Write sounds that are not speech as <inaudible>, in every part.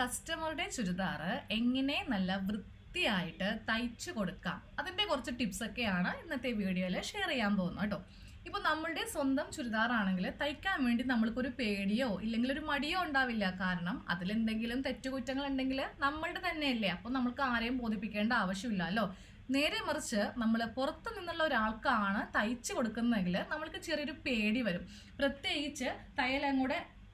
കസ്റ്റമറുടെ ചുരിദാർ എങ്ങനെ നല്ല വൃത്തിയായിട്ട് തയ്ച്ചു കൊടുക്കാം? അതിന്റെ കുറച്ച് ടിപ്സൊക്കെയാണ് ഇന്നത്തെ വീഡിയോയിൽ ഷെയർ ചെയ്യാൻ പോകുന്നത് കേട്ടോ. ഇപ്പോൾ നമ്മളുടെ സ്വന്തം ചുരിദാറാണെങ്കിൽ തയ്ക്കാൻ വേണ്ടി നമ്മൾക്കൊരു പേടിയോ ഇല്ലെങ്കിൽ ഒരു മടിയോ ഉണ്ടാവില്ല. കാരണം അതിലെന്തെങ്കിലും തെറ്റുകുറ്റങ്ങൾ ഉണ്ടെങ്കിൽ നമ്മളുടെ തന്നെയല്ലേ. അപ്പോൾ നമുക്ക് ആരെയും ബോധിപ്പിക്കേണ്ട ആവശ്യമില്ലല്ലോ നേരെ മറിച്ച് നമ്മൾ പുറത്തു നിന്നുള്ള ഒരാൾക്കാണ് തയ്ച്ചു കൊടുക്കുന്നതെങ്കിൽ നമ്മൾക്ക് ചെറിയൊരു പേടി വരും. പ്രത്യേകിച്ച് തയ്യലും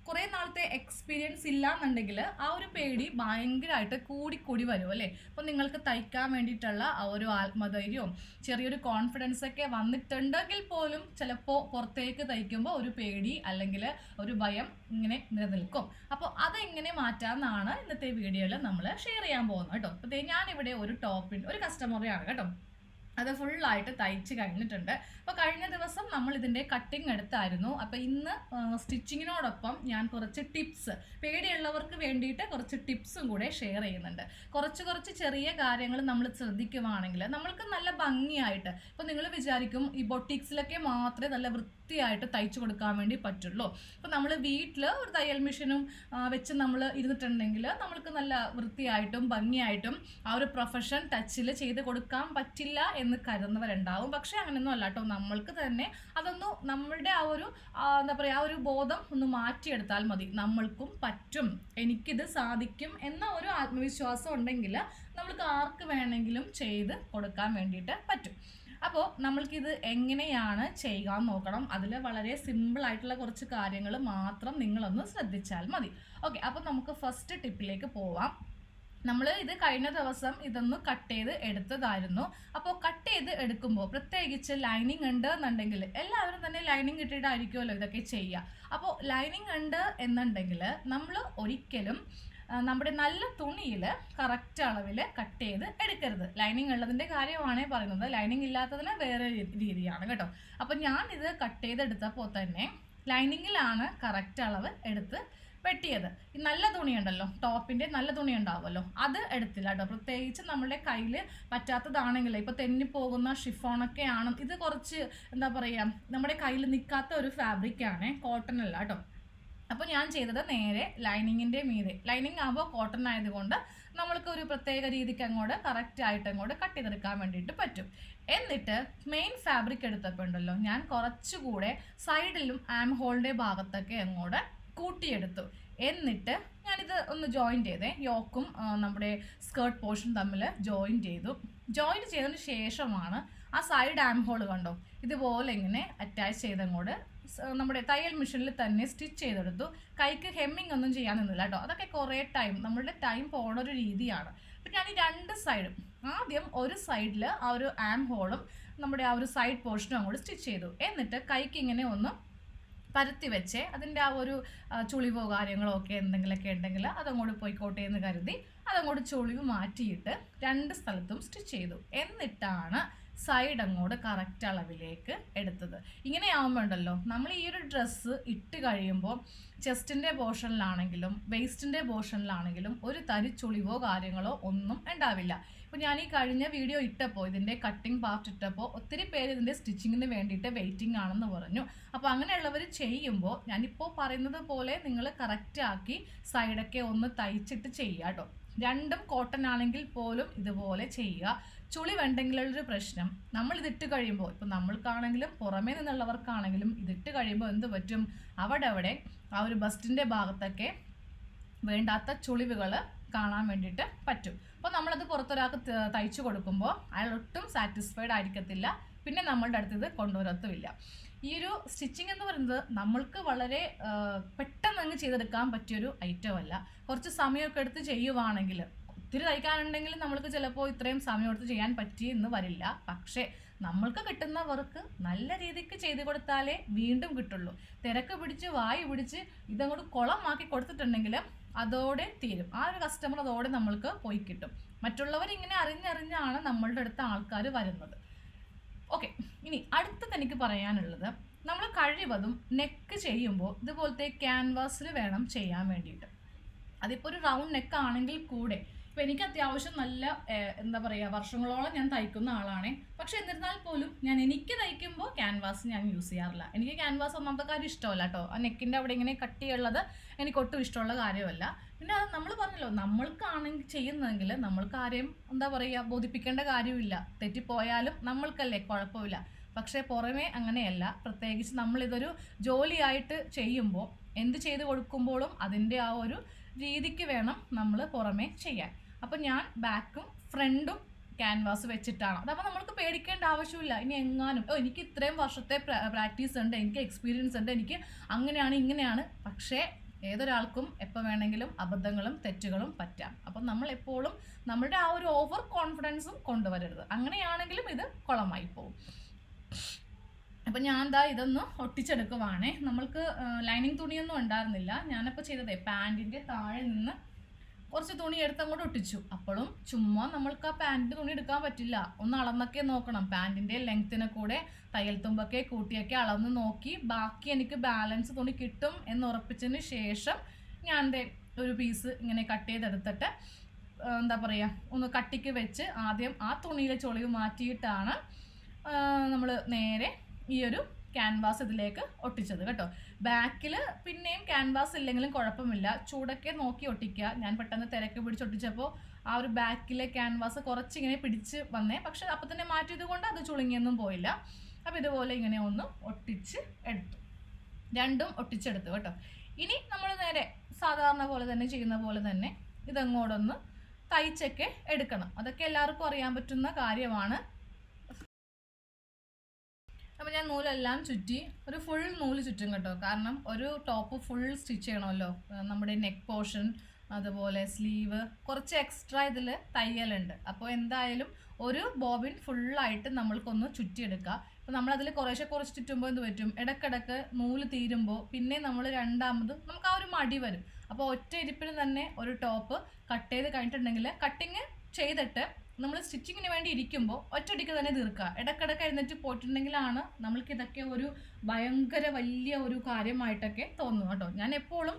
കുറേ നാളത്തെ എക്സ്പീരിയൻസ് ഇല്ല എന്നുണ്ടെങ്കിൽ ആ ഒരു പേടി ഭയങ്കരമായിട്ട് കൂടി വരും അല്ലേ? അപ്പോൾ നിങ്ങൾക്ക് തയ്ക്കാൻ വേണ്ടിയിട്ടുള്ള ആ ഒരു ആത്മധൈര്യവും ചെറിയൊരു കോൺഫിഡൻസ് ഒക്കെ വന്നിട്ടുണ്ടെങ്കിൽ പോലും ചിലപ്പോൾ പുറത്തേക്ക് തയ്ക്കുമ്പോൾ ഒരു പേടി അല്ലെങ്കിൽ ഒരു ഭയം ഇങ്ങനെ നിലനിൽക്കും. അപ്പോൾ അതെങ്ങനെ മാറ്റാമെന്നാണ് ഇന്നത്തെ വീഡിയോയിൽ നമ്മൾ ഷെയർ ചെയ്യാൻ പോകുന്നത് കേട്ടോ. അപ്പോൾ ഞാനിവിടെ ഒരു ടോപ്പിൻ ഒരു കസ്റ്റമറെയാണ് കേട്ടോ. അത് ഫുള്ളായിട്ട് തയ്ച്ച് കഴിഞ്ഞിട്ടുണ്ട്. അപ്പോൾ കഴിഞ്ഞ ദിവസം നമ്മൾ ഇതിന്റെ കട്ടിങ് എടുത്തായിരുന്നു. അപ്പോൾ ഇന്ന് സ്റ്റിച്ചിങ്ങിനോടൊപ്പം ഞാൻ കുറച്ച് ടിപ്സ് പേടിയുള്ളവർക്ക് വേണ്ടിയിട്ട് കുറച്ച് ടിപ്സും കൂടെ ഷെയർ ചെയ്യുന്നുണ്ട്. കുറച്ച് കുറച്ച് ചെറിയ കാര്യങ്ങൾ നമ്മൾ ശ്രദ്ധിക്കുവാണെങ്കിൽ നമ്മൾക്ക് നല്ല ഭംഗിയായിട്ട് ഇപ്പോൾ നിങ്ങൾ വിചാരിക്കും ഈ ബൊട്ടിക്സിലൊക്കെ മാത്രമേ നല്ല വൃത്തിയായിട്ട് തയ്ച്ചു കൊടുക്കാൻ വേണ്ടി പറ്റുള്ളൂ. അപ്പോൾ നമ്മൾ വീട്ടിൽ ഒരു തയ്യൽ മെഷീനും വെച്ച് നമ്മൾ ഇരുന്നിട്ടുണ്ടെങ്കിൽ നമ്മൾക്ക് നല്ല വൃത്തിയായിട്ടും ഭംഗിയായിട്ടും ആ ഒരു പ്രൊഫഷൻ ടച്ചിൽ ചെയ്ത് കൊടുക്കാൻ പറ്റില്ല എന്ന് കരുതുന്നവരുണ്ടാവും. പക്ഷേ അങ്ങനെയൊന്നും അല്ല കേട്ടോ നമ്മൾക്ക് തന്നെ അതൊന്ന് നമ്മളുടെ ആ ഒരു എന്താ പറയുക ആ ഒരു ബോധം ഒന്ന് മാറ്റിയെടുത്താൽ മതി. നമ്മൾക്കും പറ്റും. എനിക്കിത് സാധിക്കും എന്ന ഒരു ആത്മവിശ്വാസം ഉണ്ടെങ്കിൽ നമ്മൾക്ക് ആർക്ക് വേണമെങ്കിലും ചെയ്ത് കൊടുക്കാൻ വേണ്ടിയിട്ട് പറ്റും. അപ്പോൾ നമ്മൾക്കിത് എങ്ങനെയാണ് ചെയ്യാൻ നോക്കണം? അതിൽ വളരെ സിമ്പിൾ ആയിട്ടുള്ള കുറച്ച് കാര്യങ്ങൾ മാത്രം നിങ്ങളൊന്ന് ശ്രദ്ധിച്ചാൽ മതി. ഓക്കെ അപ്പോൾ നമുക്ക് ഫസ്റ്റ് ടിപ്പിലേക്ക് പോവാം. നമ്മൾ ഇത് കഴിഞ്ഞ ദിവസം ഇതൊന്ന് കട്ട് ചെയ്ത് എടുത്തതായിരുന്നു. അപ്പോൾ കട്ട് ചെയ്ത് എടുക്കുമ്പോൾ പ്രത്യേകിച്ച് ലൈനിങ് ഉണ്ട് എന്നുണ്ടെങ്കിൽ എല്ലാവരും തന്നെ ലൈനിങ് ഇട്ടിട്ടായിരിക്കുമല്ലോ ഇതൊക്കെ ചെയ്യുക അപ്പോൾ ലൈനിങ് ഉണ്ട് എന്നുണ്ടെങ്കിൽ നമ്മൾ ഒരിക്കലും നമ്മുടെ നല്ല തുണിയിൽ കറക്റ്റ് അളവിൽ കട്ട് ചെയ്ത് എടുക്കരുത്. ലൈനിങ് ഉള്ളതിന്റെ കാര്യമാണ് പറയുന്നത്. ലൈനിങ് ഇല്ലാത്തതിന് വേറെ രീതിയാണ് കേട്ടോ. അപ്പോൾ ഞാൻ ഇത് കട്ട് ചെയ്തെടുത്തപ്പോൾ തന്നെ ലൈനിങ്ങിലാണ് കറക്റ്റ് അളവ് എടുത്ത് വെട്ടിയത്. ഈ നല്ല തുണിയുണ്ടല്ലോ ടോപ്പിന്റെ നല്ല തുണി ഉണ്ടാവുമല്ലോ അത് എടുത്തില്ല കേട്ടോ. പ്രത്യേകിച്ച് നമ്മുടെ കയ്യിൽ പറ്റാത്തതാണെങ്കിൽ ഇപ്പൊ തെന്നിപ്പോകുന്ന ഷിഫോണൊക്കെ ആണ് ഇത് കുറച്ച് എന്താ പറയാ നമ്മുടെ കയ്യിൽ നിൽക്കാത്ത ഒരു ഫാബ്രിക് ആണ് കോട്ടൺ അല്ല കേട്ടോ. അപ്പോൾ ഞാൻ ചെയ്തത് നേരെ ലൈനിങ്ങിന്റെ മീതെ. ലൈനിങ് ആകുമ്പോൾ കോട്ടൺ ആയതുകൊണ്ട് നമ്മൾക്ക് ഒരു പ്രത്യേക രീതിക്ക് അങ്ങോട്ട് കറക്റ്റ് ആയിട്ട് അങ്ങോട്ട് കട്ട് ചെയ്തെടുക്കാൻ വേണ്ടിയിട്ട് പറ്റും. എന്നിട്ട് മെയിൻ ഫാബ്രിക് എടുത്തപ്പോൾ ഉണ്ടല്ലോ ഞാൻ കുറച്ചുകൂടെ സൈഡിലും ആം ഹോളിന്റെ ഭാഗത്തൊക്കെ അങ്ങോട്ട് കൂട്ടിയെടുത്തു. എന്നിട്ട് ഞാനിത് ഒന്ന് ജോയിൻ ചെയ്തേ. യോക്കും നമ്മുടെ സ്കേർട്ട് പോർഷൻ തമ്മിൽ ജോയിൻ ചെയ്തു. ജോയിൻ ചെയ്തതിന് ശേഷമാണ് ആ സൈഡ് ആം ഹോൾ കണ്ടോ? ഇതുപോലെ ഇങ്ങനെ അറ്റാച്ച് ചെയ്തങ്ങോട്ട് സ് നമ്മുടെ തയ്യൽ മെഷീനിൽ തന്നെ സ്റ്റിച്ച് ചെയ്തെടുത്തു. കൈക്ക് ഹെമ്മിങ് ഒന്നും ചെയ്യാൻ നിന്നില്ല കേട്ടോ. അതൊക്കെ കുറേ ടൈം നമ്മളുടെ ടൈം പോണ ഒരു രീതിയാണ്. അപ്പം ഞാൻ ഈ രണ്ട് സൈഡും ആദ്യം ഒരു സൈഡിൽ ആ ഒരു ആം ഹോളും നമ്മുടെ ആ ഒരു സൈഡ് പോർഷനും അങ്ങോട്ട് സ്റ്റിച്ച് ചെയ്തു. എന്നിട്ട് കൈക്ക് ഇങ്ങനെ ഒന്ന് പരത്തി വെച്ച് അതിന്റെ ആ ഒരു ചുളിവോ കാര്യങ്ങളോ ഒക്കെ എന്തെങ്കിലുമൊക്കെ ഉണ്ടെങ്കിൽ അതങ്ങോട്ട് പോയിക്കോട്ടെ എന്ന് കരുതി അതങ്ങോട്ട് ചുളിവ് മാറ്റിയിട്ട് രണ്ട് സ്ഥലത്തും സ്റ്റിച്ച് ചെയ്തു. എന്നിട്ടാണ് സൈഡ് അങ്ങോട്ട് കറക്റ്റ് അളവിലേക്ക് എടുത്തത്. ഇങ്ങനെ ആകുമ്പോൾ ഉണ്ടല്ലോ നമ്മൾ ഈ ഒരു ഡ്രസ്സ് ഇട്ട് കഴിയുമ്പോൾ ചെസ്റ്റിന്റെ പോർഷനിലാണെങ്കിലും വേസ്റ്റിന്റെ പോർഷനിലാണെങ്കിലും ഒരു തരി ചുളിവോ കാര്യങ്ങളോ ഒന്നും ഉണ്ടാവില്ല. ഇപ്പോൾ ഞാൻ ഈ കഴിഞ്ഞ വീഡിയോ ഇട്ടപ്പോൾ ഇതിന്റെ കട്ടിംഗ് പാർട്ട് ഇട്ടപ്പോൾ ഒത്തിരി പേര് ഇതിന്റെ സ്റ്റിച്ചിങ്ങിന് വേണ്ടിയിട്ട് വെയിറ്റിംഗ് ആണെന്ന് പറഞ്ഞു. അപ്പോൾ അങ്ങനെയുള്ളവർ ചെയ്യുമ്പോൾ ഞാനിപ്പോൾ പറയുന്നത് പോലെ നിങ്ങൾ കറക്റ്റ് ആക്കി സൈഡൊക്കെ ഒന്ന് തയ്ച്ചിട്ട് ചെയ്യുക കേട്ടോ രണ്ടും കോട്ടൺ ആണെങ്കിൽ പോലും ഇതുപോലെ ചെയ്യുക ചുളി വേണ്ടെങ്കിലുള്ളൊരു പ്രശ്നം. നമ്മൾ ഇതിട്ട് കഴിയുമ്പോൾ ഇപ്പം നമ്മൾക്കാണെങ്കിലും പുറമേ നിന്നുള്ളവർക്കാണെങ്കിലും ഇതിട്ട് കഴിയുമ്പോൾ എന്ത് പറ്റും? അവിടെ അവിടെ ആ ഒരു ബസ്റ്റിന്റെ ഭാഗത്തൊക്കെ വേണ്ടാത്ത ചുളിവുകൾ കാണാൻ വേണ്ടിയിട്ട് പറ്റും. അപ്പോൾ നമ്മളത് പുറത്തൊരാൾക്ക് തയ്ച്ചു കൊടുക്കുമ്പോൾ അയാൾ ഒട്ടും സാറ്റിസ്ഫൈഡ് ആയിരിക്കത്തില്ല. പിന്നെ നമ്മളുടെ അടുത്ത് ഇത് കൊണ്ടുവരത്തുമില്ല. ഈ ഒരു സ്റ്റിച്ചിങ് എന്ന് പറയുന്നത് നമ്മൾക്ക് വളരെ പെട്ടെന്ന് അങ്ങ് ചെയ്തെടുക്കാൻ പറ്റിയൊരു ഐറ്റം അല്ല. കുറച്ച് സമയമൊക്കെ എടുത്ത് ചെയ്യുവാണെങ്കിൽ ഒത്തിരി തയ്ക്കാനുണ്ടെങ്കിൽ നമ്മൾക്ക് ചിലപ്പോൾ ഇത്രയും സമയം എടുത്ത് ചെയ്യാൻ പറ്റിയെന്ന് വരില്ല. പക്ഷേ നമ്മൾക്ക് കിട്ടുന്ന വർക്ക് നല്ല രീതിക്ക് ചെയ്തു കൊടുത്താലേ വീണ്ടും കിട്ടുള്ളൂ. തിരക്ക് പിടിച്ച് വായി പിടിച്ച് ഇതങ്ങോട്ട് കുളമാക്കി കൊടുത്തിട്ടുണ്ടെങ്കിൽ അതോടെ തീരും. ആ ഒരു കസ്റ്റമർ അതോടെ നമ്മൾക്ക് പോയി കിട്ടും. മറ്റുള്ളവർ ഇങ്ങനെ അറിഞ്ഞറിഞ്ഞാണ് നമ്മളുടെ അടുത്ത ആൾക്കാർ വരുന്നത്. ഓക്കെ ഇനി അടുത്തത് എനിക്ക് പറയാനുള്ളത് നമ്മൾ കഴിവതും നെക്ക് ചെയ്യുമ്പോൾ ഇതുപോലത്തെ ക്യാൻവാസിൽ വേണം ചെയ്യാൻ വേണ്ടിയിട്ട്. അതിപ്പോൾ ഒരു റൗണ്ട് നെക്ക് ആണെങ്കിൽ കൂടെ ഇപ്പം എനിക്ക് അത്യാവശ്യം നല്ല എന്താ പറയുക വർഷങ്ങളോളം ഞാൻ തയ്ക്കുന്ന ആളാണ്. പക്ഷെ എന്നിരുന്നാൽ പോലും ഞാൻ എനിക്ക് തയ്ക്കുമ്പോൾ ക്യാൻവാസ് ഞാൻ യൂസ് ചെയ്യാറില്ല. എനിക്ക് ക്യാൻവാസ് ഒന്നാമത്തെ കാര്യം ഇഷ്ടമല്ല കേട്ടോ ആ നെക്കിന്റെ അവിടെ ഇങ്ങനെ കട്ടിയുള്ളത് എനിക്ക് ഒട്ടും ഇഷ്ടമുള്ള കാര്യമല്ല. പിന്നെ അത് നമ്മൾ പറഞ്ഞല്ലോ നമ്മൾക്കാണെങ്കിൽ ചെയ്യുന്നതെങ്കിൽ നമ്മൾക്ക് ആരെയും എന്താ പറയുക ബോധിപ്പിക്കേണ്ട കാര്യമില്ല. തെറ്റിപ്പോയാലും നമ്മൾക്കല്ലേ കുഴപ്പമില്ല. പക്ഷേ പുറമേ അങ്ങനെയല്ല. പ്രത്യേകിച്ച് നമ്മളിതൊരു ജോലിയായിട്ട് ചെയ്യുമ്പോൾ എന്ത് ചെയ്ത് കൊടുക്കുമ്പോഴും അതിന്റെ ആ ഒരു രീതിക്ക് വേണം നമ്മൾ പുറമേ ചെയ്യാൻ. അപ്പം ഞാൻ ബാക്കും ഫ്രണ്ടും ക്യാൻവാസ് വെച്ചിട്ടാണ്. അതപ്പോൾ നമ്മൾക്ക് പേടിക്കേണ്ട ആവശ്യമില്ല. ഇനി എങ്ങാനും. ഓ എനിക്ക് ഇത്രയും വർഷത്തെ പ്രാക്ടീസ് ഉണ്ട് എനിക്ക് എക്സ്പീരിയൻസ് ഉണ്ട് എനിക്ക് അങ്ങനെയാണ് ഇങ്ങനെയാണ്. പക്ഷേ ഏതൊരാൾക്കും എപ്പോൾ വേണമെങ്കിലും അബദ്ധങ്ങളും തെറ്റുകളും പറ്റാം. അപ്പം നമ്മൾ എപ്പോഴും നമ്മുടെ ആ ഒരു ഓവർ കോൺഫിഡൻസും കൊണ്ടുവരരുത്. അങ്ങനെയാണെങ്കിലും ഇത് കുളമായി പോകും. അപ്പം ഞാൻ എന്താ ഇതൊന്ന് ഒട്ടിച്ചെടുക്കുവാണേ. നമ്മൾക്ക് ലൈനിങ് തുണിയൊന്നും ഉണ്ടായിരുന്നില്ല. ഞാനപ്പോൾ ചെയ്തതേ പാന്റിന്റെ താഴെ നിന്ന് കുറച്ച് തുണി എടുത്ത് അങ്ങോട്ട് ഒട്ടിച്ചു. അപ്പോഴും ചുമ്മാ നമ്മൾക്ക് ആ പാന്റിന്റെ തുണി എടുക്കാൻ പറ്റില്ല. ഒന്ന് അളന്നൊക്കെ നോക്കണം. പാന്റിന്റെ ലെങ്ത്തിനെ കൂടെ തയ്യൽ തുമ്പൊക്കെ കൂട്ടിയൊക്കെ അളന്ന് നോക്കി ബാക്കി എനിക്ക് ബാലൻസ് തുണി കിട്ടും എന്ന് ഉറപ്പിച്ചതിന് ശേഷം ഞാൻ എന്റെ ഒരു പീസ് ഇങ്ങനെ കട്ട് ചെയ്തെടുത്തിട്ട് എന്താ പറയുക ഒന്ന് കട്ടിക്ക് വെച്ച് ആദ്യം ആ തുണിയിലെ ചൊളിവ് മാറ്റിയിട്ടാണ് നമ്മൾ നേരെ ഈ ഒരു ക്യാൻവാസ് ഇതിലേക്ക് ഒട്ടിച്ചത് കേട്ടോ. ബാക്കിൽ പിന്നെയും ക്യാൻവാസ് ഇല്ലെങ്കിലും കുഴപ്പമില്ല. ചൂടൊക്കെ നോക്കി ഒട്ടിക്കുക. ഞാൻ പെട്ടെന്ന് തിരക്ക് പിടിച്ച് ഒട്ടിച്ചപ്പോൾ ആ ഒരു ബാക്കിലെ ക്യാൻവാസ് കുറച്ചിങ്ങനെ പിടിച്ച് വന്നേ. പക്ഷെ അപ്പം തന്നെ മാറ്റിയത് കൊണ്ട് അത് ചുളുങ്ങിയൊന്നും പോയില്ല. അപ്പോൾ ഇതുപോലെ ഇങ്ങനെ ഒന്ന് ഒട്ടിച്ച് എടുത്തു. രണ്ടും ഒട്ടിച്ചെടുത്തു കേട്ടോ. ഇനി നമ്മൾ നേരെ സാധാരണ പോലെ തന്നെ ചെയ്യുന്ന പോലെ തന്നെ ഇതങ്ങോട്ടൊന്ന് തയ്ച്ചൊക്കെ എടുക്കണം. അതൊക്കെ എല്ലാവർക്കും അറിയാൻ പറ്റുന്ന കാര്യമാണ്. അപ്പോൾ ഞാൻ നൂലെല്ലാം ചുറ്റി ഒരു ഫുൾ നൂൽ ചുറ്റും കേട്ടോ. കാരണം ഒരു ടോപ്പ് ഫുൾ സ്റ്റിച്ച് ചെയ്യണമല്ലോ. നമ്മുടെ നെക്ക് പോർഷൻ അതുപോലെ സ്ലീവ് കുറച്ച് എക്സ്ട്രാ ഇതിൽ തയ്യലുണ്ട്. അപ്പോൾ എന്തായാലും ഒരു ബോബിൻ ഫുള്ളായിട്ട് നമ്മൾക്കൊന്ന് ചുറ്റിയെടുക്കുക അപ്പോൾ നമ്മളതിൽ കുറേശ്ശെ കുറച്ച് ചുറ്റുമ്പോൾ എന്ത് പറ്റും? ഇടക്കിടക്ക് നൂൽ തീരുമ്പോൾ പിന്നെ നമ്മൾ രണ്ടാമത് നമുക്ക് ആ ഒരു മടി വരും. അപ്പോൾ ഒറ്റ ഇരിപ്പിന് തന്നെ ഒരു ടോപ്പ് കട്ട് ചെയ്ത് കഴിഞ്ഞിട്ടുണ്ടെങ്കിൽ കട്ടിങ് ചെയ്തിട്ട് നമ്മൾ സ്റ്റിച്ചിങ്ങിന് വേണ്ടി ഇരിക്കുമ്പോൾ ഒറ്റയടിക്ക് തന്നെ തീർക്കുക. ഇടക്കിടക്ക് എഴുന്നേറ്റ് പോയിട്ടുണ്ടെങ്കിലാണ് നമ്മൾക്ക് ഇതൊക്കെ ഒരു ഭയങ്കര വലിയ ഒരു കാര്യമായിട്ടൊക്കെ തോന്നുന്നു കേട്ടോ. ഞാൻ എപ്പോഴും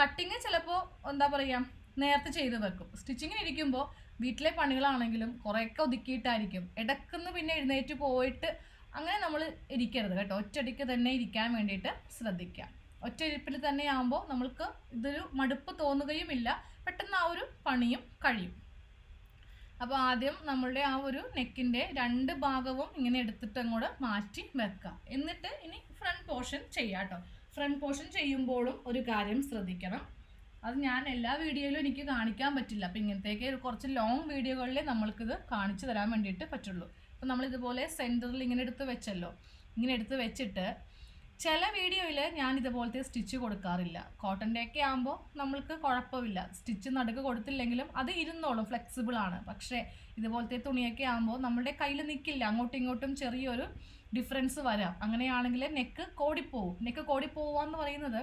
കട്ടിങ് ചിലപ്പോൾ എന്താ പറയുക നേരത്തെ ചെയ്ത് വെക്കും. സ്റ്റിച്ചിങ്ങിന് ഇരിക്കുമ്പോൾ വീട്ടിലെ പണികളാണെങ്കിലും കുറേയൊക്കെ ഒതുക്കിയിട്ടായിരിക്കും. ഇടക്കുന്ന് പിന്നെ എഴുന്നേറ്റ് പോയിട്ട് അങ്ങനെ നമ്മൾ ഇരിക്കരുത് കേട്ടോ. ഒറ്റയടിക്ക് തന്നെ ഇരിക്കാൻ വേണ്ടിയിട്ട് ശ്രദ്ധിക്കുക. ഒറ്റ ഇരിപ്പിൽ തന്നെ ആകുമ്പോൾ നമ്മൾക്ക് ഇതൊരു മടുപ്പ് തോന്നുകയുമില്ല. പെട്ടെന്ന് ആ ഒരു പണിയും കഴിയും. അപ്പോൾ ആദ്യം നമ്മളുടെ ആ ഒരു നെക്കിന്റെ രണ്ട് ഭാഗവും ഇങ്ങനെ എടുത്തിട്ട് അങ്ങോട്ട് മാറ്റി വെക്കുക. എന്നിട്ട് ഇനി ഫ്രണ്ട് പോർഷൻ ചെയ്യാം കേട്ടോ ഫ്രണ്ട് പോർഷൻ ചെയ്യുമ്പോഴും ഒരു കാര്യം ശ്രദ്ധിക്കണം. അത് ഞാൻ എല്ലാ വീഡിയോയിലും എനിക്ക് കാണിക്കാൻ പറ്റില്ല. അപ്പം ഇങ്ങനത്തേക്ക് കുറച്ച് ലോങ് വീഡിയോകളിൽ നമ്മൾക്കിത് കാണിച്ചു തരാൻ വേണ്ടിയിട്ട് പറ്റുള്ളൂ. അപ്പോൾ നമ്മളിതുപോലെ സെന്ററിൽ ഇങ്ങനെ എടുത്ത് വെച്ചല്ലോ. ഇങ്ങനെ എടുത്ത് വെച്ചിട്ട് ചില വീഡിയോയിൽ ഞാൻ ഇതുപോലത്തെ സ്റ്റിച്ച് കൊടുക്കാറില്ല. കോട്ടന്റെ ഒക്കെ ആകുമ്പോൾ നമ്മൾക്ക് കുഴപ്പമില്ല. സ്റ്റിച്ച് നടുക്ക് കൊടുത്തില്ലെങ്കിലും അത് ഇരുന്നോളും ഫ്ലെക്സിബിൾ ആണ്. പക്ഷേ ഇതുപോലത്തെ തുണിയൊക്കെ ആകുമ്പോൾ നമ്മുടെ കയ്യിൽ നിൽക്കില്ല അങ്ങോട്ടും ഇങ്ങോട്ടും ചെറിയൊരു ഡിഫറൻസ് വരാം. അങ്ങനെയാണെങ്കിൽ നെക്ക് കോടിപ്പോവും. നെക്ക് കോടിപ്പോവുക എന്ന് പറയുന്നത്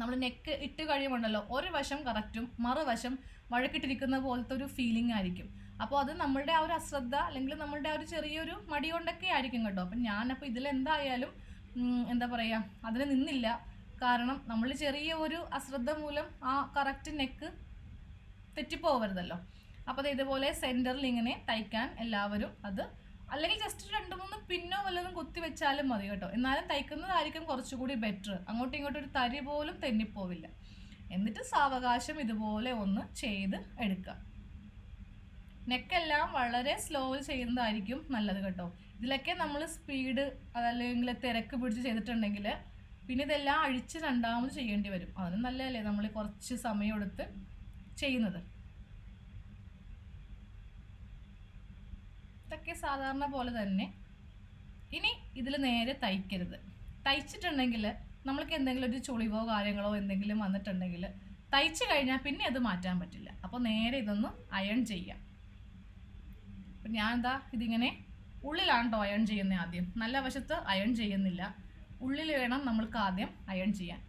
നമ്മൾ നെക്ക് ഇട്ട് കഴിയുമുണ്ടല്ലോ ഒരു വശം കറക്റ്റും മറുവശം വഴക്കിട്ടിരിക്കുന്ന പോലത്തെ ഒരു ഫീലിംഗ് ആയിരിക്കും. അപ്പോൾ അത് നമ്മളുടെ ആ ഒരു അശ്രദ്ധ അല്ലെങ്കിൽ നമ്മളുടെ ആ ഒരു ചെറിയൊരു മടി കൊണ്ടൊക്കെ ആയിരിക്കും കേട്ടോ. അപ്പം ഞാനപ്പോൾ ഇതിലെന്തായാലും എന്താ പറയുക അതിന് നിന്നില്ല. കാരണം നമ്മൾ ചെറിയ ഒരു അശ്രദ്ധ മൂലം ആ കറക്റ്റ് നെക്ക് തെറ്റിപ്പോവരുതല്ലോ. അപ്പോൾ ഇതുപോലെ സെന്ററിൽ ഇങ്ങനെ തയ്ക്കാൻ എല്ലാവരും അത് അല്ലെങ്കിൽ ജസ്റ്റ് രണ്ട് മൂന്ന് പിന്നോ വല്ലതും കുത്തി വെച്ചാലും മതി കേട്ടോ. എന്നാലും തയ്ക്കുന്നതായിരിക്കും കുറച്ചുകൂടി ബെറ്റർ അങ്ങോട്ടും ഇങ്ങോട്ടും ഒരു തരി പോലും തെന്നിപ്പോവില്ല. എന്നിട്ട് സാവകാശം ഇതുപോലെ ഒന്ന് ചെയ്ത് എടുക്കുക. നെക്കെല്ലാം വളരെ സ്ലോയിൽ ചെയ്യുന്നതായിരിക്കും നല്ലത് കേട്ടോ. ഇതിലൊക്കെ നമ്മൾ സ്പീഡ് അതല്ലെങ്കിൽ തിരക്ക് പിടിച്ച് ചെയ്തിട്ടുണ്ടെങ്കിൽ പിന്നെ ഇതെല്ലാം അഴിച്ച് രണ്ടാമത് ചെയ്യേണ്ടി വരും. അതിന് നല്ലതല്ലേ നമ്മൾ കുറച്ച് സമയം എടുത്ത് ചെയ്യുന്നത്. ഇതൊക്കെ സാധാരണ പോലെ തന്നെ ഇനി ഇതിൽ നേരെ തയ്ക്കരുത്. തയ്ച്ചിട്ടുണ്ടെങ്കിൽ നമ്മൾക്ക് എന്തെങ്കിലും ഒരു ചുളിവോ കാര്യങ്ങളോ എന്തെങ്കിലും വന്നിട്ടുണ്ടെങ്കിൽ തയ്ച്ചു കഴിഞ്ഞാൽ പിന്നെ അത് മാറ്റാൻ പറ്റില്ല. അപ്പോൾ നേരെ ഇതൊന്ന് അയൺ ചെയ്യാം. ഞാൻ എന്താ ഇതിങ്ങനെ ഉള്ളിലാണ് കേട്ടോ അയൺ ചെയ്യുന്നത് ആദ്യം? നല്ല വശത്ത് അയൺ ചെയ്യുന്നില്ല. ഉള്ളിൽ വേണം നമ്മൾക്ക് ആദ്യം അയൺ ചെയ്യാൻ.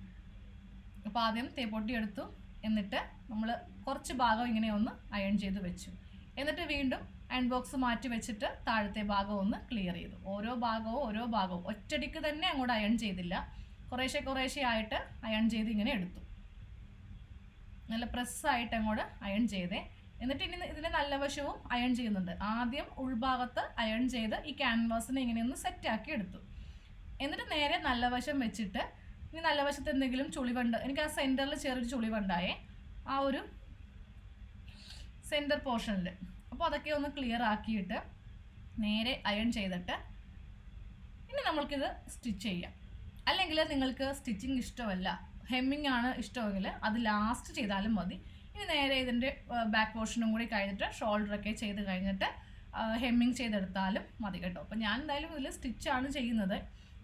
അപ്പോൾ ആദ്യം തേപ്പൊട്ടി എടുത്തു. എന്നിട്ട് നമ്മൾ കുറച്ച് ഭാഗം ഇങ്ങനെ ഒന്ന് അയൺ ചെയ്ത് വെച്ചു. എന്നിട്ട് വീണ്ടും അയൺ ബോക്സ് മാറ്റി വെച്ചിട്ട് താഴത്തെ ഭാഗം ഒന്ന് ക്ലിയർ ചെയ്തു. ഓരോ ഭാഗവും ഓരോ ഭാഗവും. ഒറ്റടിക്ക് തന്നെ അങ്ങോട്ട് അയൺ ചെയ്തില്ല. കുറേശ്ശെ കുറേശ്ശെ ആയിട്ട് അയൺ ചെയ്ത് ഇങ്ങനെ എടുത്തു. നല്ല പ്രസ്സായിട്ട് അങ്ങോട്ട് അയൺ ചെയ്തേ. എന്നിട്ട് ഇനി ഇതിന്റെ നല്ല വശവും അയൺ ചെയ്യുന്നുണ്ട്. ആദ്യം ഉൾഭാഗത്ത് അയൺ ചെയ്ത് ഈ ക്യാൻവാസിനെ ഇങ്ങനെയൊന്ന് സെറ്റാക്കി എടുത്തു. എന്നിട്ട് നേരെ നല്ല വശം വെച്ചിട്ട് ഇനി നല്ല വശത്ത് എന്തെങ്കിലും ചുളിവുണ്ട് എനിക്ക് ആ സെന്ററിൽ ചെറിയൊരു ചുളിവുണ്ടായേ ആ ഒരു സെന്റർ പോർഷനിൽ അപ്പോൾ അതൊക്കെ ഒന്ന് ക്ലിയർ ആക്കിയിട്ട് നേരെ അയൺ ചെയ്തിട്ട് ഇനി നമ്മൾക്കിത് സ്റ്റിച്ച് ചെയ്യാം. അല്ലെങ്കിൽ നിങ്ങൾക്ക് സ്റ്റിച്ചിങ് ഇഷ്ടമല്ല. ഹെമ്മിങ് ആണ് ഇഷ്ടമെങ്കിൽ അത് ലാസ്റ്റ് ചെയ്താലും മതി. ഇനി നേരെ ഇതിന്റെ ബാക്ക് പോർഷനും കൂടി കഴിഞ്ഞിട്ട് ഷോൾഡറൊക്കെ ചെയ്ത് കഴിഞ്ഞിട്ട് ഹെമ്മിങ് ചെയ്തെടുത്താലും മതി കേട്ടോ. അപ്പോൾ ഞാൻ എന്തായാലും ഇതിൽ സ്റ്റിച്ചാണ് ചെയ്യുന്നത്.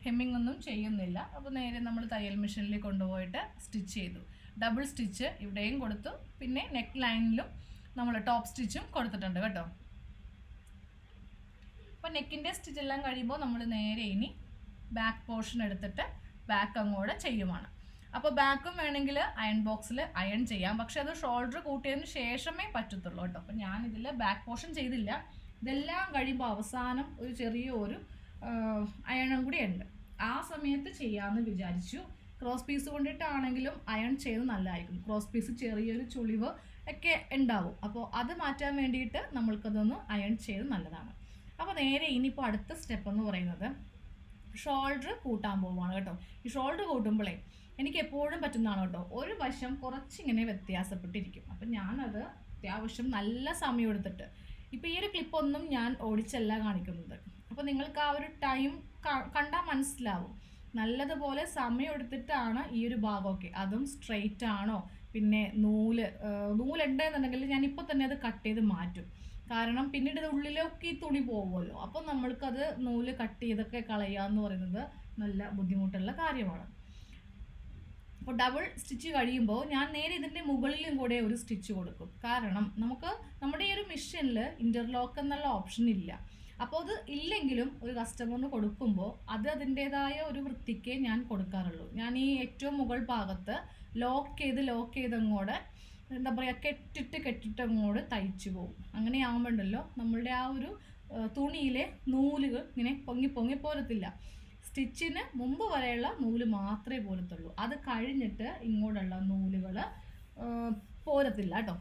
ഹെമ്മിങ് ഒന്നും ചെയ്യുന്നില്ല. അപ്പോൾ നേരെ നമ്മൾ തയ്യൽ മെഷീനിൽ കൊണ്ടുപോയിട്ട് സ്റ്റിച്ച് ചെയ്തു. ഡബിൾ സ്റ്റിച്ച് ഇവിടെയും കൊടുത്തു. പിന്നെ നെക്ക് ലൈനിലും നമ്മൾ ടോപ്പ് സ്റ്റിച്ചും കൊടുത്തിട്ടുണ്ട് കേട്ടോ. അപ്പോൾ നെക്കിന്റെ സ്റ്റിച്ചെല്ലാം കഴിയുമ്പോൾ നമ്മൾ നേരെ ഇനി ബാക്ക് പോർഷൻ എടുത്തിട്ട് ബാക്ക് അങ്ങോട്ട് ചെയ്യുമാണ് അപ്പോൾ ബാക്കും വേണമെങ്കിൽ അയൺ ബോക്സിൽ അയൺ ചെയ്യാം. പക്ഷെ അത് ഷോൾഡർ കൂട്ടിയതിന് ശേഷമേ പറ്റത്തുള്ളൂ കേട്ടോ. അപ്പോൾ ഞാനിതിൽ ബാക്ക് പോർഷൻ ചെയ്തില്ല. ഇതെല്ലാം കഴിയുമ്പോൾ അവസാനം ഒരു ചെറിയ ഒരു അയണും കൂടി ഉണ്ട്. ആ സമയത്ത് ചെയ്യാമെന്ന് വിചാരിച്ചു. ക്രോസ് പീസ് കൊണ്ടിട്ടാണെങ്കിലും അയൺ ചെയ്ത് നല്ലതായിരിക്കും ക്രോസ് പീസ് ചെറിയൊരു ചുളിവ് ഒക്കെ ഉണ്ടാവും. അപ്പോൾ അത് മാറ്റാൻ വേണ്ടിയിട്ട് നമ്മൾക്കതൊന്ന് അയൺ ചെയ്ത് നല്ലതാണ്. അപ്പോൾ നേരെ ഇനിയിപ്പോൾ അടുത്ത സ്റ്റെപ്പ് എന്ന് പറയുന്നത് ഷോൾഡർ കൂട്ടാൻ പോവുകയാണ് കേട്ടോ. ഈ ഷോൾഡർ കൂട്ടുമ്പോഴേ എനിക്ക് എപ്പോഴും പറ്റുന്നതാണ് കേട്ടോ ഒരു വശം കുറച്ചിങ്ങനെ വ്യത്യാസപ്പെട്ടിരിക്കും. അപ്പം ഞാനത് അത്യാവശ്യം നല്ല സമയം എടുത്തിട്ട് ഇപ്പോൾ ഈ ഒരു ക്ലിപ്പൊന്നും ഞാൻ ഓടിച്ചല്ല കാണിക്കുന്നത്. അപ്പോൾ നിങ്ങൾക്ക് ആ ഒരു ടൈം കണ്ടാൽ മനസ്സിലാവും. നല്ലതുപോലെ സമയം എടുത്തിട്ടാണ് ഈ ഒരു ഭാഗമൊക്കെ. അതും സ്ട്രെയിറ്റ് ആണോ? പിന്നെ നൂൽ നൂലുണ്ടെന്നുണ്ടെങ്കിൽ ഞാൻ ഇപ്പോൾ തന്നെ അത് കട്ട് ചെയ്ത് മാറ്റും. കാരണം പിന്നീട് ഉള്ളിലൊക്കെ ഈ തുണി പോകുമല്ലോ അപ്പോൾ നമ്മൾക്കത് നൂൽ കട്ട് ചെയ്തൊക്കെ കളയുക എന്ന് പറയുന്നത് നല്ല ബുദ്ധിമുട്ടുള്ള കാര്യമാണ്. അപ്പോൾ ഡബിൾ സ്റ്റിച്ച് കഴിയുമ്പോൾ ഞാൻ നേരെ ഇതിന്റെ മുകളിലും കൂടെ ഒരു സ്റ്റിച്ച് കൊടുക്കും. കാരണം നമുക്ക് നമ്മുടെ ഈ ഒരു മെഷീനിൽ ഇന്റർലോക്ക് എന്നുള്ള ഓപ്ഷൻ ഇല്ല. അപ്പോൾ അത് ഇല്ലെങ്കിലും ഒരു കസ്റ്റമറിന് കൊടുക്കുമ്പോൾ അത് അതിന്റേതായ ഒരു വൃത്തിക്ക് ഞാൻ കൊടുക്കാറുള്ളൂ. ഞാൻ ഈ ഏറ്റവും മുകൾ ഭാഗത്ത് ലോക്ക് ചെയ്ത് ലോക്ക് ചെയ്ത് അങ്ങോട്ട് എന്താ പറയുക കെട്ടിട്ട് കെട്ടിട്ട് അങ്ങോട്ട് തയ്ച്ചു പോകും. അങ്ങനെ ആകുമ്പോണ്ടല്ലോ നമ്മളുടെ ആ ഒരു തുണിയിലെ നൂലുകൾ ഇങ്ങനെ പൊങ്ങി പൊങ്ങി പോരത്തില്ല. സ്റ്റിച്ചിന് മുമ്പ് വരെയുള്ള നൂൽ മാത്രമേ പോലത്തുള്ളൂ. അത് കഴിഞ്ഞിട്ട് ഇങ്ങോട്ടുള്ള നൂലുകൾ പോരത്തില്ല കേട്ടോ.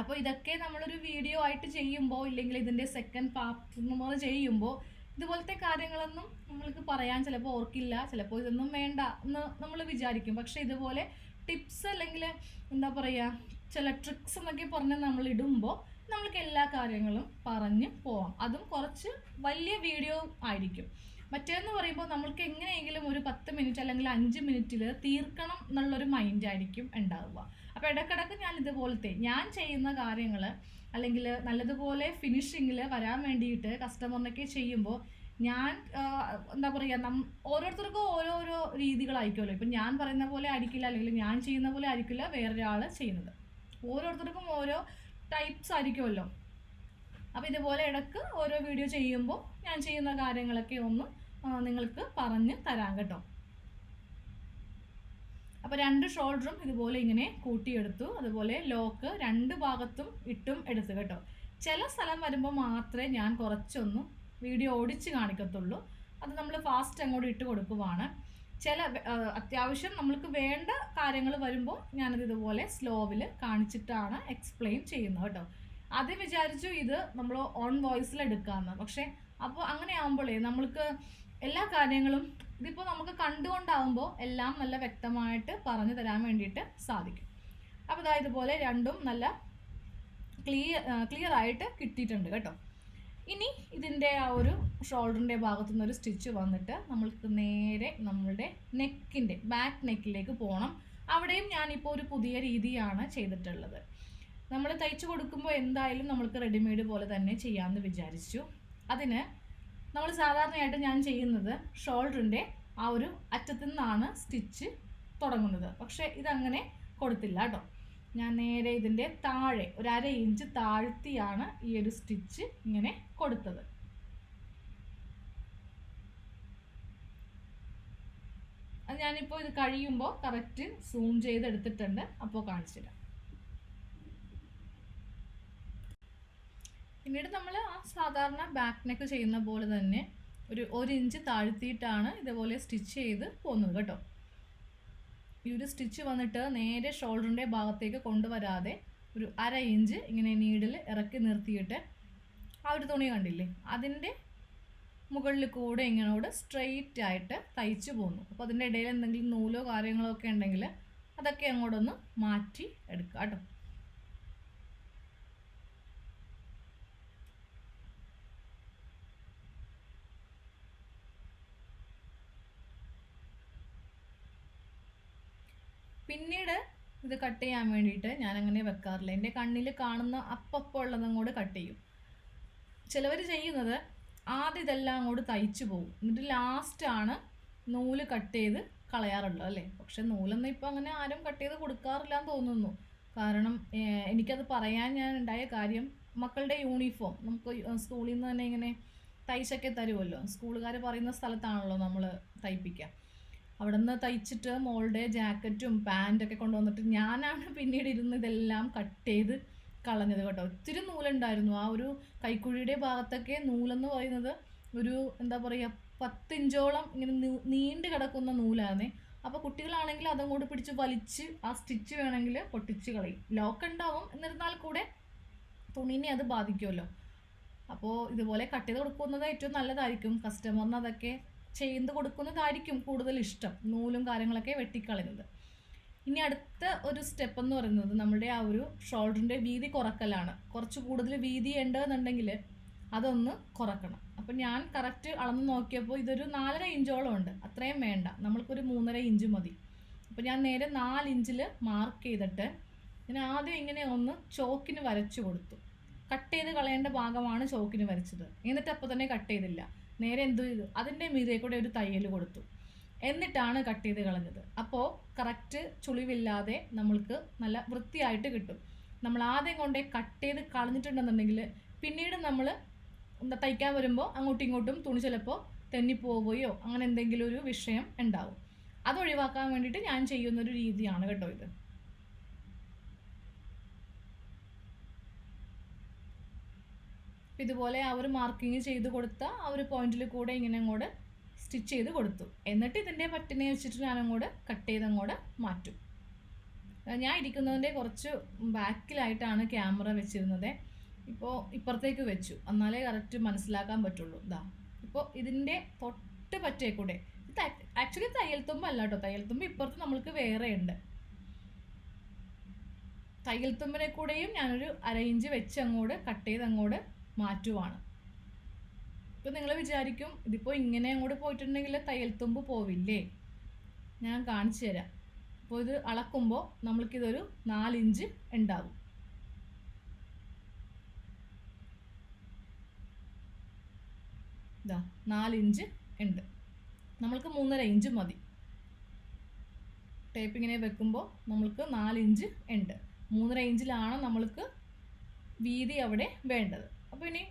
അപ്പോൾ ഇതൊക്കെ നമ്മളൊരു വീഡിയോ ആയിട്ട് ചെയ്യുമ്പോൾ ഇല്ലെങ്കിൽ ഇതിന്റെ സെക്കൻഡ് പാർട്ട് നമ്മൾ ചെയ്യുമ്പോൾ ഇതുപോലത്തെ കാര്യങ്ങളൊന്നും നമ്മൾക്ക് പറയാൻ ചിലപ്പോൾ ഓർക്കില്ല. ചിലപ്പോൾ ഇതൊന്നും വേണ്ട എന്ന് നമ്മൾ വിചാരിക്കും. പക്ഷേ ഇതുപോലെ ടിപ്സ് അല്ലെങ്കിൽ എന്താ പറയുക ചില ട്രിക്സ് എന്നൊക്കെ പറഞ്ഞ് നമ്മൾ ഇടുമ്പോൾ നമ്മൾക്ക് എല്ലാ കാര്യങ്ങളും പറഞ്ഞ് പോവാം. അതും കുറച്ച് വലിയ വീഡിയോ ആയിരിക്കും. മറ്റേന്ന് പറയുമ്പോൾ നമ്മൾക്ക് എങ്ങനെയെങ്കിലും ഒരു പത്ത് മിനിറ്റ് അല്ലെങ്കിൽ അഞ്ച് മിനിറ്റിൽ തീർക്കണം എന്നുള്ളൊരു മൈൻഡ് ആയിരിക്കും ഉണ്ടാവുക. അപ്പോൾ ഇടക്കിടക്ക് ഞാൻ ഇതുപോലത്തെ ഞാൻ ചെയ്യുന്ന കാര്യങ്ങൾ അല്ലെങ്കിൽ നല്ലതുപോലെ ഫിനിഷിങ്ങിൽ വരാൻ വേണ്ടിയിട്ട് കസ്റ്റമറിനൊക്കെ ചെയ്യുമ്പോൾ ഞാൻ എന്താ പറയുക നം ഓരോരുത്തർക്കും ഓരോരോ രീതികളായിരിക്കുമല്ലോ. ഇപ്പം ഞാൻ പറയുന്ന പോലെ ആയിരിക്കില്ല അല്ലെങ്കിൽ ഞാൻ ചെയ്യുന്ന പോലെ ആയിരിക്കില്ല വേറൊരാൾ ചെയ്യുന്നത്. ഓരോരുത്തർക്കും ഓരോ ടൈപ്സ് ആയിരിക്കുമല്ലോ. അപ്പോൾ ഇതുപോലെ ഇടയ്ക്ക് ഓരോ വീഡിയോ ചെയ്യുമ്പോൾ ഞാൻ ചെയ്യുന്ന കാര്യങ്ങളൊക്കെ ഒന്ന് നിങ്ങൾക്ക് പറഞ്ഞ് തരാം കേട്ടോ. അപ്പോൾ രണ്ട് ഷോൾഡറും ഇതുപോലെ ഇങ്ങനെ കൂട്ടിയെടുത്തു. അതുപോലെ ലോക്ക് രണ്ട് ഭാഗത്തും ഇട്ടും എടുത്തു കേട്ടോ. ചില സ്ഥലം വരുമ്പോൾ മാത്രമേ ഞാൻ കുറച്ചൊന്നും വീഡിയോ ഓടിച്ച് കാണിക്കത്തുള്ളൂ. അത് നമ്മൾ ഫാസ്റ്റ് അങ്ങോട്ട് ഇട്ട് കൊടുക്കുവാണ്. ചില അത്യാവശ്യം നമ്മൾക്ക് വേണ്ട കാര്യങ്ങൾ വരുമ്പോൾ ഞാനത് ഇതുപോലെ സ്ലോവിൽ കാണിച്ചിട്ടാണ് എക്സ്പ്ലെയിൻ ചെയ്യുന്നത് കേട്ടോ. അത് വിചാരിച്ചു ഇത് നമ്മൾ ഓൺ വോയിസിൽ എടുക്കാമെന്ന് പക്ഷേ അപ്പോൾ അങ്ങനെ ആകുമ്പോഴേ നമ്മൾക്ക് എല്ലാ കാര്യങ്ങളും ഇതിപ്പോൾ നമുക്ക് കണ്ടുകൊണ്ടാവുമ്പോൾ എല്ലാം നല്ല വ്യക്തമായിട്ട് പറഞ്ഞു തരാൻ വേണ്ടിയിട്ട് സാധിക്കും. അപ്പോൾ ഇതാ ഇതുപോലെ രണ്ടും നല്ല ക്ലിയർ ക്ലിയർ ആയിട്ട് കിട്ടിയിട്ടുണ്ട് കേട്ടോ. ഇനി ഇതിന്റെ ആ ഒരു ഷോൾഡറിന്റെ ഭാഗത്തു നിന്ന് ഒരു സ്റ്റിച്ച് വന്നിട്ട് നമ്മൾക്ക് നേരെ നമ്മളുടെ നെക്കിന്റെ ബാക്ക് നെക്കിലേക്ക് പോകണം അവിടെയും ഞാനിപ്പോൾ ഒരു പുതിയ രീതിയാണ് ചെയ്തിട്ടുള്ളത്. നമ്മൾ തയ്ച്ചു കൊടുക്കുമ്പോൾ എന്തായാലും നമ്മൾക്ക് റെഡിമെയ്ഡ് പോലെ തന്നെ ചെയ്യാമെന്ന് വിചാരിച്ചു. അതിന് നമ്മൾ സാധാരണയായിട്ട് ഞാൻ ചെയ്യുന്നത് ഷോൾഡറിന്റെ ആ ഒരു അറ്റത്തു നിന്നാണ് സ്റ്റിച്ച് തുടങ്ങുന്നത്. പക്ഷേ ഇതങ്ങനെ കൊടുത്തില്ല കേട്ടോ ഞാൻ നേരെ ഇതിന്റെ താഴെ ഒരു അര ഇഞ്ച് താഴ്ത്തിയാണ് ഈ ഒരു സ്റ്റിച്ച് ഇങ്ങനെ കൊടുത്തത്. അത് ഞാനിപ്പോൾ ഇത് കഴിയുമ്പോൾ കറക്റ്റ് സൂം ചെയ്തെടുത്തിട്ടുണ്ട്. അപ്പോൾ കാണിച്ചിടാം പിന്നീട് നമ്മൾ ആ സാധാരണ ബാക്ക് നെക്ക് ചെയ്യുന്ന പോലെ തന്നെ ഒരു ഒരു ഇഞ്ച് താഴ്ത്തിയിട്ടാണ് ഇതുപോലെ സ്റ്റിച്ച് ചെയ്ത് പോകുന്നത് കേട്ടോ. ഈ ഒരു സ്റ്റിച്ച് വന്നിട്ട് നേരെ ഷോൾഡറിന്റെ ഭാഗത്തേക്ക് കൊണ്ടുവരാതെ ഒരു അര ഇഞ്ച് ഇങ്ങനെ നീഡിൽ ഇറക്കി നിർത്തിയിട്ട് ആ ഒരു തുണി കണ്ടില്ലേ? അതിന്റെ മുകളിൽ കൂടെ ഇങ്ങനോട് സ്ട്രെയിറ്റ് ആയിട്ട് തയ്ച്ചു പോകുന്നു. അപ്പോൾ അതിന്റെ ഇടയിൽ എന്തെങ്കിലും നൂലോ കാര്യങ്ങളോ ഒക്കെ ഉണ്ടെങ്കിൽ അതൊക്കെ അങ്ങോട്ടൊന്ന് മാറ്റി എടുക്കുക കേട്ടോ. പിന്നീട് ഇത് കട്ട് ചെയ്യാൻ വേണ്ടിയിട്ട് അങ്ങനെ വെക്കാറില്ല. എന്റെ കണ്ണിൽ കാണുന്ന അപ്പപ്പോൾ ഉള്ളതും കൂടെ കട്ട് ചെയ്യും. ചിലവർ ചെയ്യുന്നത് ആദ്യം ഇതെല്ലാം അങ്ങോട്ട് തയ്ച്ചു പോകും. എന്നിട്ട് ലാസ്റ്റാണ് നൂൽ കട്ട് ചെയ്ത് കളയാറുള്ളത് അല്ലേ? പക്ഷെ നൂലൊന്നും ഇപ്പം അങ്ങനെ ആരും കട്ട് ചെയ്ത് കൊടുക്കാറില്ല എന്ന് തോന്നുന്നു. കാരണം എനിക്കത് പറയാൻ ഞാൻ ഉണ്ടായ കാര്യം മക്കളുടെ യൂണിഫോം നമുക്ക് സ്കൂളിൽ നിന്ന് തന്നെ ഇങ്ങനെ തയ്ച്ചൊക്കെ തരുമല്ലോ. സ്കൂളുകാർ പറയുന്ന സ്ഥലത്താണല്ലോ നമ്മൾ തയ്പ്പിക്കുക. അവിടെ നിന്ന് തയ്ച്ചിട്ട് മോളുടെ ജാക്കറ്റും പാന്റൊക്കെ കൊണ്ടുവന്നിട്ട് ഞാനാണ് <laughs> പിന്നീട് ഇരുന്ന് ഇതെല്ലാം കട്ട് ചെയ്ത് കളഞ്ഞത് കേട്ടോ. ഒത്തിരി നൂലുണ്ടായിരുന്നു. ആ ഒരു കൈക്കുഴിയുടെ ഭാഗത്തൊക്കെ നൂലെന്ന് പറയുന്നത് ഒരു എന്താ പറയുക പത്തിഞ്ചോളം ഇങ്ങനെ നീണ്ടു കിടക്കുന്ന നൂലായിരുന്നേ. അപ്പോൾ കുട്ടികളാണെങ്കിൽ അതും കൂടി പിടിച്ച് വലിച്ച് ആ സ്റ്റിച്ച് വേണമെങ്കിൽ പൊട്ടിച്ച് കളയും. ലോക്ക് ഉണ്ടാവും. എന്നിരുന്നാൽ കൂടെ തുണീനെ അത് ബാധിക്കുമല്ലോ. അപ്പോൾ ഇതുപോലെ കട്ട് ചെയ്ത് കൊടുക്കുന്നത് ഏറ്റവും നല്ലതായിരിക്കും. കസ്റ്റമറിന് അതൊക്കെ ചെയ്ത് കൊടുക്കുന്നതായിരിക്കും കൂടുതൽ ഇഷ്ടം. നൂലും കാര്യങ്ങളൊക്കെ വെട്ടിക്കളയുന്നത്. ഇനി അടുത്ത ഒരു സ്റ്റെപ്പ് എന്ന് പറയുന്നത് നമ്മുടെ ആ ഒരു ഷോൾഡറിന്റെ വീതി കുറക്കലാണ്. കുറച്ച് കൂടുതൽ വീതി ഉണ്ടെന്നുണ്ടെങ്കിൽ അതൊന്ന് കുറക്കണം. അപ്പം ഞാൻ കറക്റ്റ് അളന്ന് നോക്കിയപ്പോൾ ഇതൊരു നാലര ഇഞ്ചോളം ഉണ്ട്. അത്രയും വേണ്ട. നമ്മൾക്കൊരു മൂന്നര ഇഞ്ച് മതി. അപ്പം ഞാൻ നേരെ നാല് ഇഞ്ചിൽ മാർക്ക് ചെയ്തിട്ട് ഞാൻ ആദ്യം ഇങ്ങനെ ഒന്ന് ചോക്കിന് വരച്ചു കൊടുത്തു. കട്ട് ചെയ്ത് കളയേണ്ട ഭാഗമാണ് ചോക്കിന് വരച്ചത്. എന്നിട്ട് അപ്പോൾ തന്നെ കട്ട് ചെയ്തില്ല. നേരെ എന്തു ചെയ്തു? അതിന്റെ മീതെ കൂടെ ഒരു തയ്യൽ കൊടുത്തു. എന്നിട്ടാണ് കട്ട് ചെയ്ത് കളഞ്ഞത്. അപ്പോൾ കറക്റ്റ് ചുളിവില്ലാതെ നമ്മൾക്ക് നല്ല വൃത്തിയായിട്ട് കിട്ടും. നമ്മൾ ആദ്യം കൊണ്ടേ കട്ട് ചെയ്ത് കളഞ്ഞിട്ടുണ്ടെന്നുണ്ടെങ്കിൽ പിന്നീട് നമ്മൾ തയ്ക്കാൻ വരുമ്പോൾ അങ്ങോട്ടും ഇങ്ങോട്ടും തുണി ചിലപ്പോൾ തെന്നിപ്പോവുകയോ അങ്ങനെ എന്തെങ്കിലും ഒരു വിഷയം ഉണ്ടാവും. അത് ഒഴിവാക്കാൻ വേണ്ടിയിട്ട് ഞാൻ ചെയ്യുന്നൊരു രീതിയാണ് കേട്ടോ ഇത്. ഇതുപോലെ ആ ഒരു മാർക്കിങ് ചെയ്ത് കൊടുത്ത ആ ഒരു പോയിന്റിൽ കൂടെ ഇങ്ങനെ അങ്ങോട്ട് സ്റ്റിച്ച് ചെയ്ത് കൊടുത്തു. എന്നിട്ട് ഇതിന്റെ പറ്റിനെ വെച്ചിട്ട് ഞാൻ അങ്ങോട്ട് കട്ട് ചെയ്ത് അങ്ങോട്ട് മാറ്റും. ഞാൻ ഇരിക്കുന്നതിന്റെ കുറച്ച് ബാക്കിലായിട്ടാണ് ക്യാമറ വെച്ചിരുന്നത്. ഇപ്പോൾ ഇപ്പുറത്തേക്ക് വെച്ചു. എന്നാലേ കറക്റ്റ് മനസ്സിലാക്കാൻ പറ്റുള്ളൂ. ഇതാ ഇപ്പോൾ ഇതിന്റെ തൊട്ട് പറ്റേ കൂടെ. ആക്ച്വലി തയ്യൽ തുമ്പ് അല്ല കേട്ടോ. തയ്യൽ തുമ്പ് ഇപ്പുറത്ത് നമ്മൾക്ക് വേറെ ഉണ്ട്. തയ്യൽ തുമ്പിനെ കൂടെയും ഞാനൊരു അര ഇഞ്ച് വെച്ച് അങ്ങോട്ട് കട്ട് ചെയ്ത് അങ്ങോട്ട് മാറ്റുവാണ്. ഇപ്പം നിങ്ങൾ വിചാരിക്കും ഇതിപ്പോൾ ഇങ്ങനെ അങ്ങോട്ട് പോയിട്ടുണ്ടെങ്കിൽ തയ്യൽ തുമ്പ് പോവില്ലേ? ഞാൻ കാണിച്ചു തരാം. അപ്പോൾ ഇത് അളക്കുമ്പോൾ നമ്മൾക്കിതൊരു നാലിഞ്ച് ഉണ്ടാവും. ഇതാ നാലിഞ്ച് ഉണ്ട്. നമ്മൾക്ക് മൂന്നര ഇഞ്ച് മതി. ടേപ്പ് ഇങ്ങനെ വെക്കുമ്പോൾ നമ്മൾക്ക് നാലിഞ്ച് ഉണ്ട്. മൂന്നര ഇഞ്ചിലാണ് നമ്മൾക്ക് വീതി അവിടെ വേണ്ടത്. അപ്പോൾ ഇനി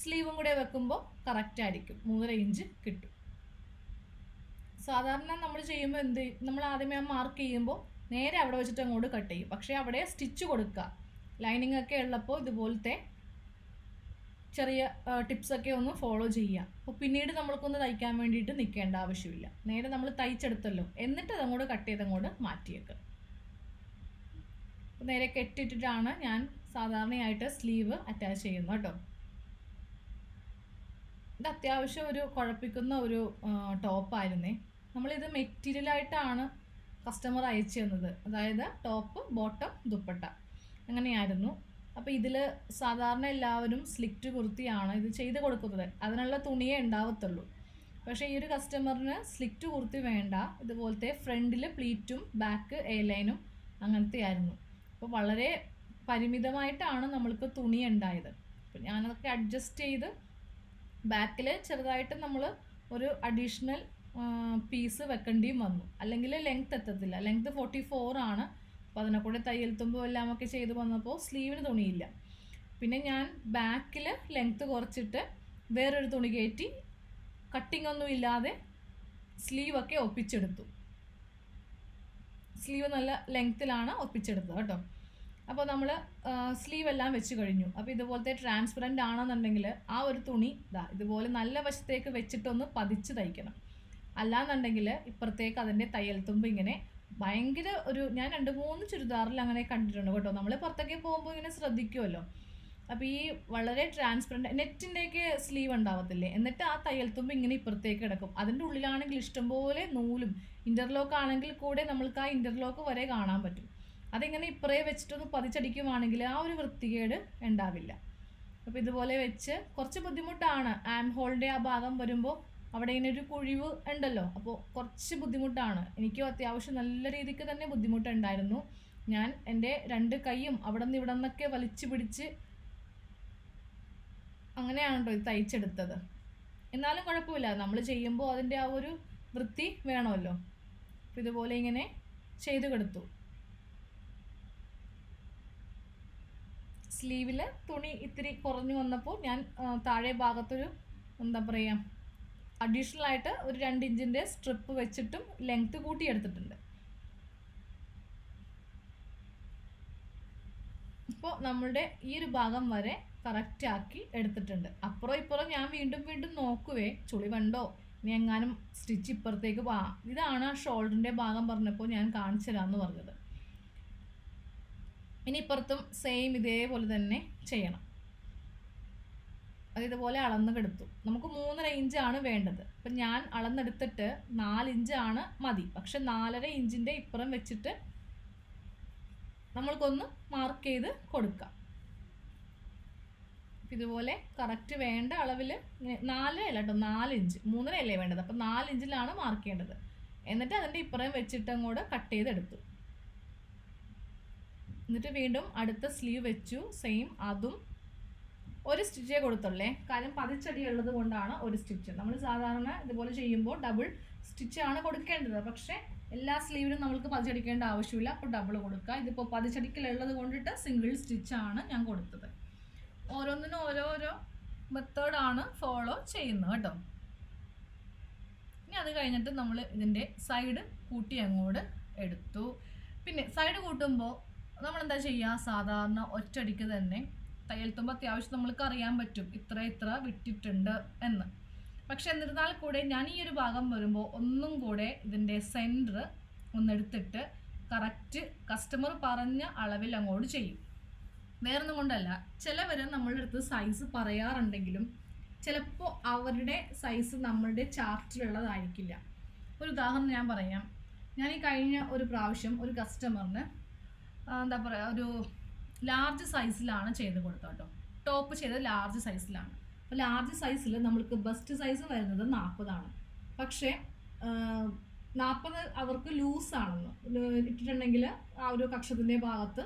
സ്ലീവും കൂടെ വെക്കുമ്പോൾ കറക്റ്റ് ആയിരിക്കും. മൂന്നര ഇഞ്ച് കിട്ടും. സാധാരണ നമ്മൾ ചെയ്യുമ്പോൾ എന്ത്? നമ്മൾ ആദ്യമേ മാർക്ക് ചെയ്യുമ്പോൾ നേരെ അവിടെ വെച്ചിട്ട് അങ്ങോട്ട് കട്ട് ചെയ്യും. പക്ഷേ അവിടെ സ്റ്റിച്ച് കൊടുക്കുക ലൈനിങ് ഒക്കെ ഉള്ളപ്പോൾ ഇതുപോലത്തെ ചെറിയ ടിപ്സൊക്കെ ഒന്ന് ഫോളോ ചെയ്യുക അപ്പോൾ പിന്നീട് നമ്മൾക്കൊന്ന് തയ്ക്കാൻ വേണ്ടിയിട്ട് നിൽക്കേണ്ട ആവശ്യമില്ല. നേരെ നമ്മൾ തയ്ച്ചെടുത്തല്ലോ. എന്നിട്ട് അതങ്ങോട്ട് കട്ട് ചെയ്ത് അങ്ങോട്ട് മാറ്റിയേക്കുക നേരെ കെട്ടിട്ടിട്ടാണ് ഞാൻ സാധാരണയായിട്ട് സ്ലീവ് അറ്റാച്ച് ചെയ്യുന്നു കേട്ടോ. ഇത് അത്യാവശ്യം ഒരു കുഴപ്പിക്കുന്ന ഒരു ടോപ്പായിരുന്നേ നമ്മളിത് മെറ്റീരിയലായിട്ടാണ് കസ്റ്റമർ അയച്ചു തന്നത്. അതായത് ടോപ്പ് ബോട്ടം ദുപ്പട്ട. അങ്ങനെയായിരുന്നു. അപ്പോൾ ഇതിൽ സാധാരണ എല്ലാവരും സ്ലിറ്റ് കുർത്തിയാണ് ഇത് ചെയ്ത് കൊടുക്കുന്നത്. അതിനുള്ള തുണിയേ ഉണ്ടാവത്തുള്ളൂ. പക്ഷേ ഈ ഒരു കസ്റ്റമറിന് സ്ലിറ്റ് കുർത്തി വേണ്ട. ഇതുപോലത്തെ ഫ്രണ്ടിൽ പ്ലീറ്റും ബാക്ക് എ ലൈനും അങ്ങനത്തെ ആയിരുന്നു അപ്പോൾ വളരെ പരിമിതമായിട്ടാണ് നമ്മൾക്ക് തുണി ഉണ്ടായത്. അപ്പം ഞാനതൊക്കെ അഡ്ജസ്റ്റ് ചെയ്ത് ബാക്കിൽ ചെറുതായിട്ട് നമ്മൾ ഒരു അഡീഷണൽ പീസ് വെക്കേണ്ടിയും വന്നു. അല്ലെങ്കിൽ ലെങ്ത് എത്തത്തില്ല. ലെങ്ത് ഫോർട്ടി ഫോർ ആണ്. അപ്പോൾ അതിനെ കൂടെ തയ്യൽ തുമ്പും ചെയ്ത് വന്നപ്പോൾ സ്ലീവിന് തുണിയില്ല. പിന്നെ ഞാൻ ബാക്കിൽ ലെങ്ത് കുറച്ചിട്ട് വേറൊരു തുണി കയറ്റി കട്ടിംഗ് ഒന്നും ഇല്ലാതെ സ്ലീവൊക്കെ ഒപ്പിച്ചെടുത്തു. സ്ലീവ് നല്ല ലെങ്ത്തിലാണ് ഒപ്പിച്ചെടുത്തത് കേട്ടോ. അപ്പോൾ നമ്മൾ സ്ലീവ് എല്ലാം വെച്ച് കഴിഞ്ഞു. അപ്പോൾ ഇതുപോലത്തെ ട്രാൻസ്പെറന്റ് ആണെന്നുണ്ടെങ്കിൽ ആ ഒരു തുണി ഇതാ ഇതുപോലെ നല്ല വശത്തേക്ക് വെച്ചിട്ടൊന്ന് പതിച്ച് തയ്ക്കണം. അല്ലാന്നുണ്ടെങ്കിൽ ഇപ്പുറത്തേക്ക് അതിന്റെ തയ്യൽ തുമ്പ് ഇങ്ങനെ ഭയങ്കര ഒരു ഞാൻ രണ്ട് മൂന്ന് ചുരിദാറിൽ അങ്ങനെ കണ്ടിട്ടുണ്ട് കേട്ടോ. നമ്മൾ പുറത്തേക്ക് പോകുമ്പോൾ ഇങ്ങനെ ശ്രദ്ധിക്കുമല്ലോ അപ്പോൾ ഈ വളരെ ട്രാൻസ്പെറന്റ് നെറ്റിന്റെയൊക്കെ സ്ലീവ് ഉണ്ടാവത്തില്ലേ? എന്നിട്ട് ആ തയ്യൽ തുമ്പ് ഇങ്ങനെ ഇപ്പുറത്തേക്ക് കിടക്കും. അതിന്റെ ഉള്ളിലാണെങ്കിൽ ഇഷ്ടംപോലെ നൂലും ഇന്റർലോക്ക് ആണെങ്കിൽ കൂടെ നമ്മൾക്ക് ആ ഇന്റർലോക്ക് വരെ കാണാൻ പറ്റും. അതിങ്ങനെ ഇപ്പറേ വെച്ചിട്ടൊന്ന് പതിച്ചടിക്കുവാണെങ്കിൽ ആ ഒരു വൃത്തികേട് ഉണ്ടാവില്ല. അപ്പോൾ ഇതുപോലെ വെച്ച് കുറച്ച് ബുദ്ധിമുട്ടാണ്. ആം ഹോളിന്റെ ആ ഭാഗം വരുമ്പോൾ അവിടെ ഇങ്ങനെ ഒരു കുഴിവ് ഉണ്ടല്ലോ. അപ്പോൾ കുറച്ച് ബുദ്ധിമുട്ടാണ്. എനിക്കും അത്യാവശ്യം നല്ല രീതിക്ക് തന്നെ ബുദ്ധിമുട്ടുണ്ടായിരുന്നു. ഞാൻ എന്റെ രണ്ട് കൈയും അവിടെ നിന്ന് ഇവിടെ നിന്നൊക്കെ വലിച്ചു പിടിച്ച് അങ്ങനെയാണ് കേട്ടോ ഇത് തയ്ച്ചെടുത്തത്. എന്നാലും കുഴപ്പമില്ല. നമ്മൾ ചെയ്യുമ്പോൾ അതിന്റെ ആ ഒരു വൃത്തി വേണമല്ലോ. ഇതുപോലെ ഇങ്ങനെ ചെയ്തു കൊടുത്തു. സ്ലീവിൽ തുണി ഇത്തിരി കുറഞ്ഞു വന്നപ്പോൾ ഞാൻ താഴെ ഭാഗത്തൊരു എന്താ പറയുക അഡീഷണൽ ആയിട്ട് ഒരു രണ്ട് ഇഞ്ചിന്റെ സ്ട്രിപ്പ് വെച്ചിട്ടും ലെങ്ത് കൂട്ടിയെടുത്തിട്ടുണ്ട് ഇപ്പോൾ നമ്മളുടെ ഈ ഒരു ഭാഗം വരെ കറക്റ്റ് ആക്കി എടുത്തിട്ടുണ്ട്. അപ്പുറം ഇപ്പുറം ഞാൻ വീണ്ടും വീണ്ടും നോക്കുവേ ചുളി കണ്ടോ? ഇനി എങ്ങാനും സ്റ്റിച്ച് ഇപ്പുറത്തേക്ക് പോവാം ഇതാണ് ആ ഷോൾഡറിന്റെ ഭാഗം പറഞ്ഞപ്പോൾ ഞാൻ കാണിച്ചു തരാമെന്ന് പറഞ്ഞത്. ഇനി ഇപ്പുറത്തും സെയിം ഇതേപോലെ തന്നെ ചെയ്യണം. അത് ഇതുപോലെ അളന്ന് കെടുത്തു. നമുക്ക് മൂന്നര ഇഞ്ചാണ് വേണ്ടത്. അപ്പം ഞാൻ അളന്നെടുത്തിട്ട് നാല് ഇഞ്ചാണ് മതി. പക്ഷെ നാലര ഇഞ്ചിന്റെ ഇപ്പുറം വെച്ചിട്ട് നമ്മൾക്കൊന്ന് മാർക്ക് ചെയ്ത് കൊടുക്കാം. ഇതുപോലെ കറക്റ്റ് വേണ്ട അളവിൽ നാലര അല്ല കേട്ടോ നാല് ഇഞ്ച് മൂന്നര അല്ലേ വേണ്ടത്? അപ്പം നാല് ഇഞ്ചിലാണ് മാർക്ക് ചെയ്യേണ്ടത്. എന്നിട്ട് അതിന്റെ ഇപ്പുറം വെച്ചിട്ട് അങ്ങോട്ട് കട്ട് ചെയ്തെടുത്തു. എന്നിട്ട് വീണ്ടും അടുത്ത സ്ലീവ് വെച്ചു സെയിം അതും ഒരു സ്റ്റിച്ചേ കൊടുത്തുള്ളേ. കാര്യം പതിച്ചടി ഉള്ളത് കൊണ്ടാണ് ഒരു സ്റ്റിച്ച് നമ്മൾ സാധാരണ ഇതുപോലെ ചെയ്യുമ്പോൾ ഡബിൾ സ്റ്റിച്ച് ആണ് കൊടുക്കേണ്ടത്. പക്ഷേ എല്ലാ സ്ലീവിനും നമ്മൾക്ക് പതിച്ചടിക്കേണ്ട ആവശ്യമില്ല. അപ്പോൾ ഡബിൾ കൊടുക്കുക. ഇതിപ്പോൾ പതിച്ചടിക്കലുള്ളത് കൊണ്ടിട്ട് സിംഗിൾ സ്റ്റിച്ചാണ് ഞാൻ കൊടുത്തത്. ഓരോന്നിനും ഓരോരോ മെത്തേഡാണ് ഫോളോ ചെയ്യുന്നത് കേട്ടോ. ഇനി അത് കഴിഞ്ഞിട്ട് നമ്മൾ ഇതിന്റെ സൈഡ് കൂട്ടി അങ്ങോട്ട് എടുത്തു. പിന്നെ സൈഡ് കൂട്ടുമ്പോൾ നമ്മൾ എന്താ ചെയ്യുക സാധാരണ ഒറ്റടിക്ക് തന്നെ തയ്യൽ തുമ്പ് അത്യാവശ്യം നമ്മൾക്ക് അറിയാൻ പറ്റും ഇത്ര ഇത്ര വിട്ടിട്ടുണ്ട് എന്ന്. പക്ഷെ എന്നിരുന്നാൽ കൂടെ ഞാൻ ഈ ഒരു ഭാഗം വരുമ്പോൾ ഒന്നും കൂടെ ഇതിന്റെ സെന്റർ ഒന്നെടുത്തിട്ട് കറക്റ്റ് കസ്റ്റമർ പറഞ്ഞ അളവിൽ അങ്ങോട്ട് ചെയ്യും. വേറൊന്നും കൊണ്ടല്ല. ചിലവർ നമ്മളുടെ അടുത്ത് സൈസ് പറയാറുണ്ടെങ്കിലും ചിലപ്പോൾ അവരുടെ സൈസ് നമ്മളുടെ ചാർട്ടിലുള്ളതായിരിക്കില്ല ഒരു ഉദാഹരണം ഞാൻ പറയാം. ഞാൻ ഈ കഴിഞ്ഞ ഒരു പ്രാവശ്യം ഒരു കസ്റ്റമറിന് എന്താ പറയുക ഒരു ലാർജ് സൈസിലാണ് ചെയ്ത് കൊടുത്തത് കേട്ടോ. ടോപ്പ് ചെയ്ത് ലാർജ് സൈസിലാണ് അപ്പോൾ ലാർജ് സൈസിൽ നമ്മൾക്ക് ബെസ്റ്റ് സൈസ് വരുന്നത് നാൽപ്പതാണ് പക്ഷേ നാൽപ്പത് അവർക്ക് ലൂസാണെന്ന് ഇട്ടിട്ടുണ്ടെങ്കിൽ ആ ഒരു കക്ഷത്തിന്റെ ഭാഗത്ത്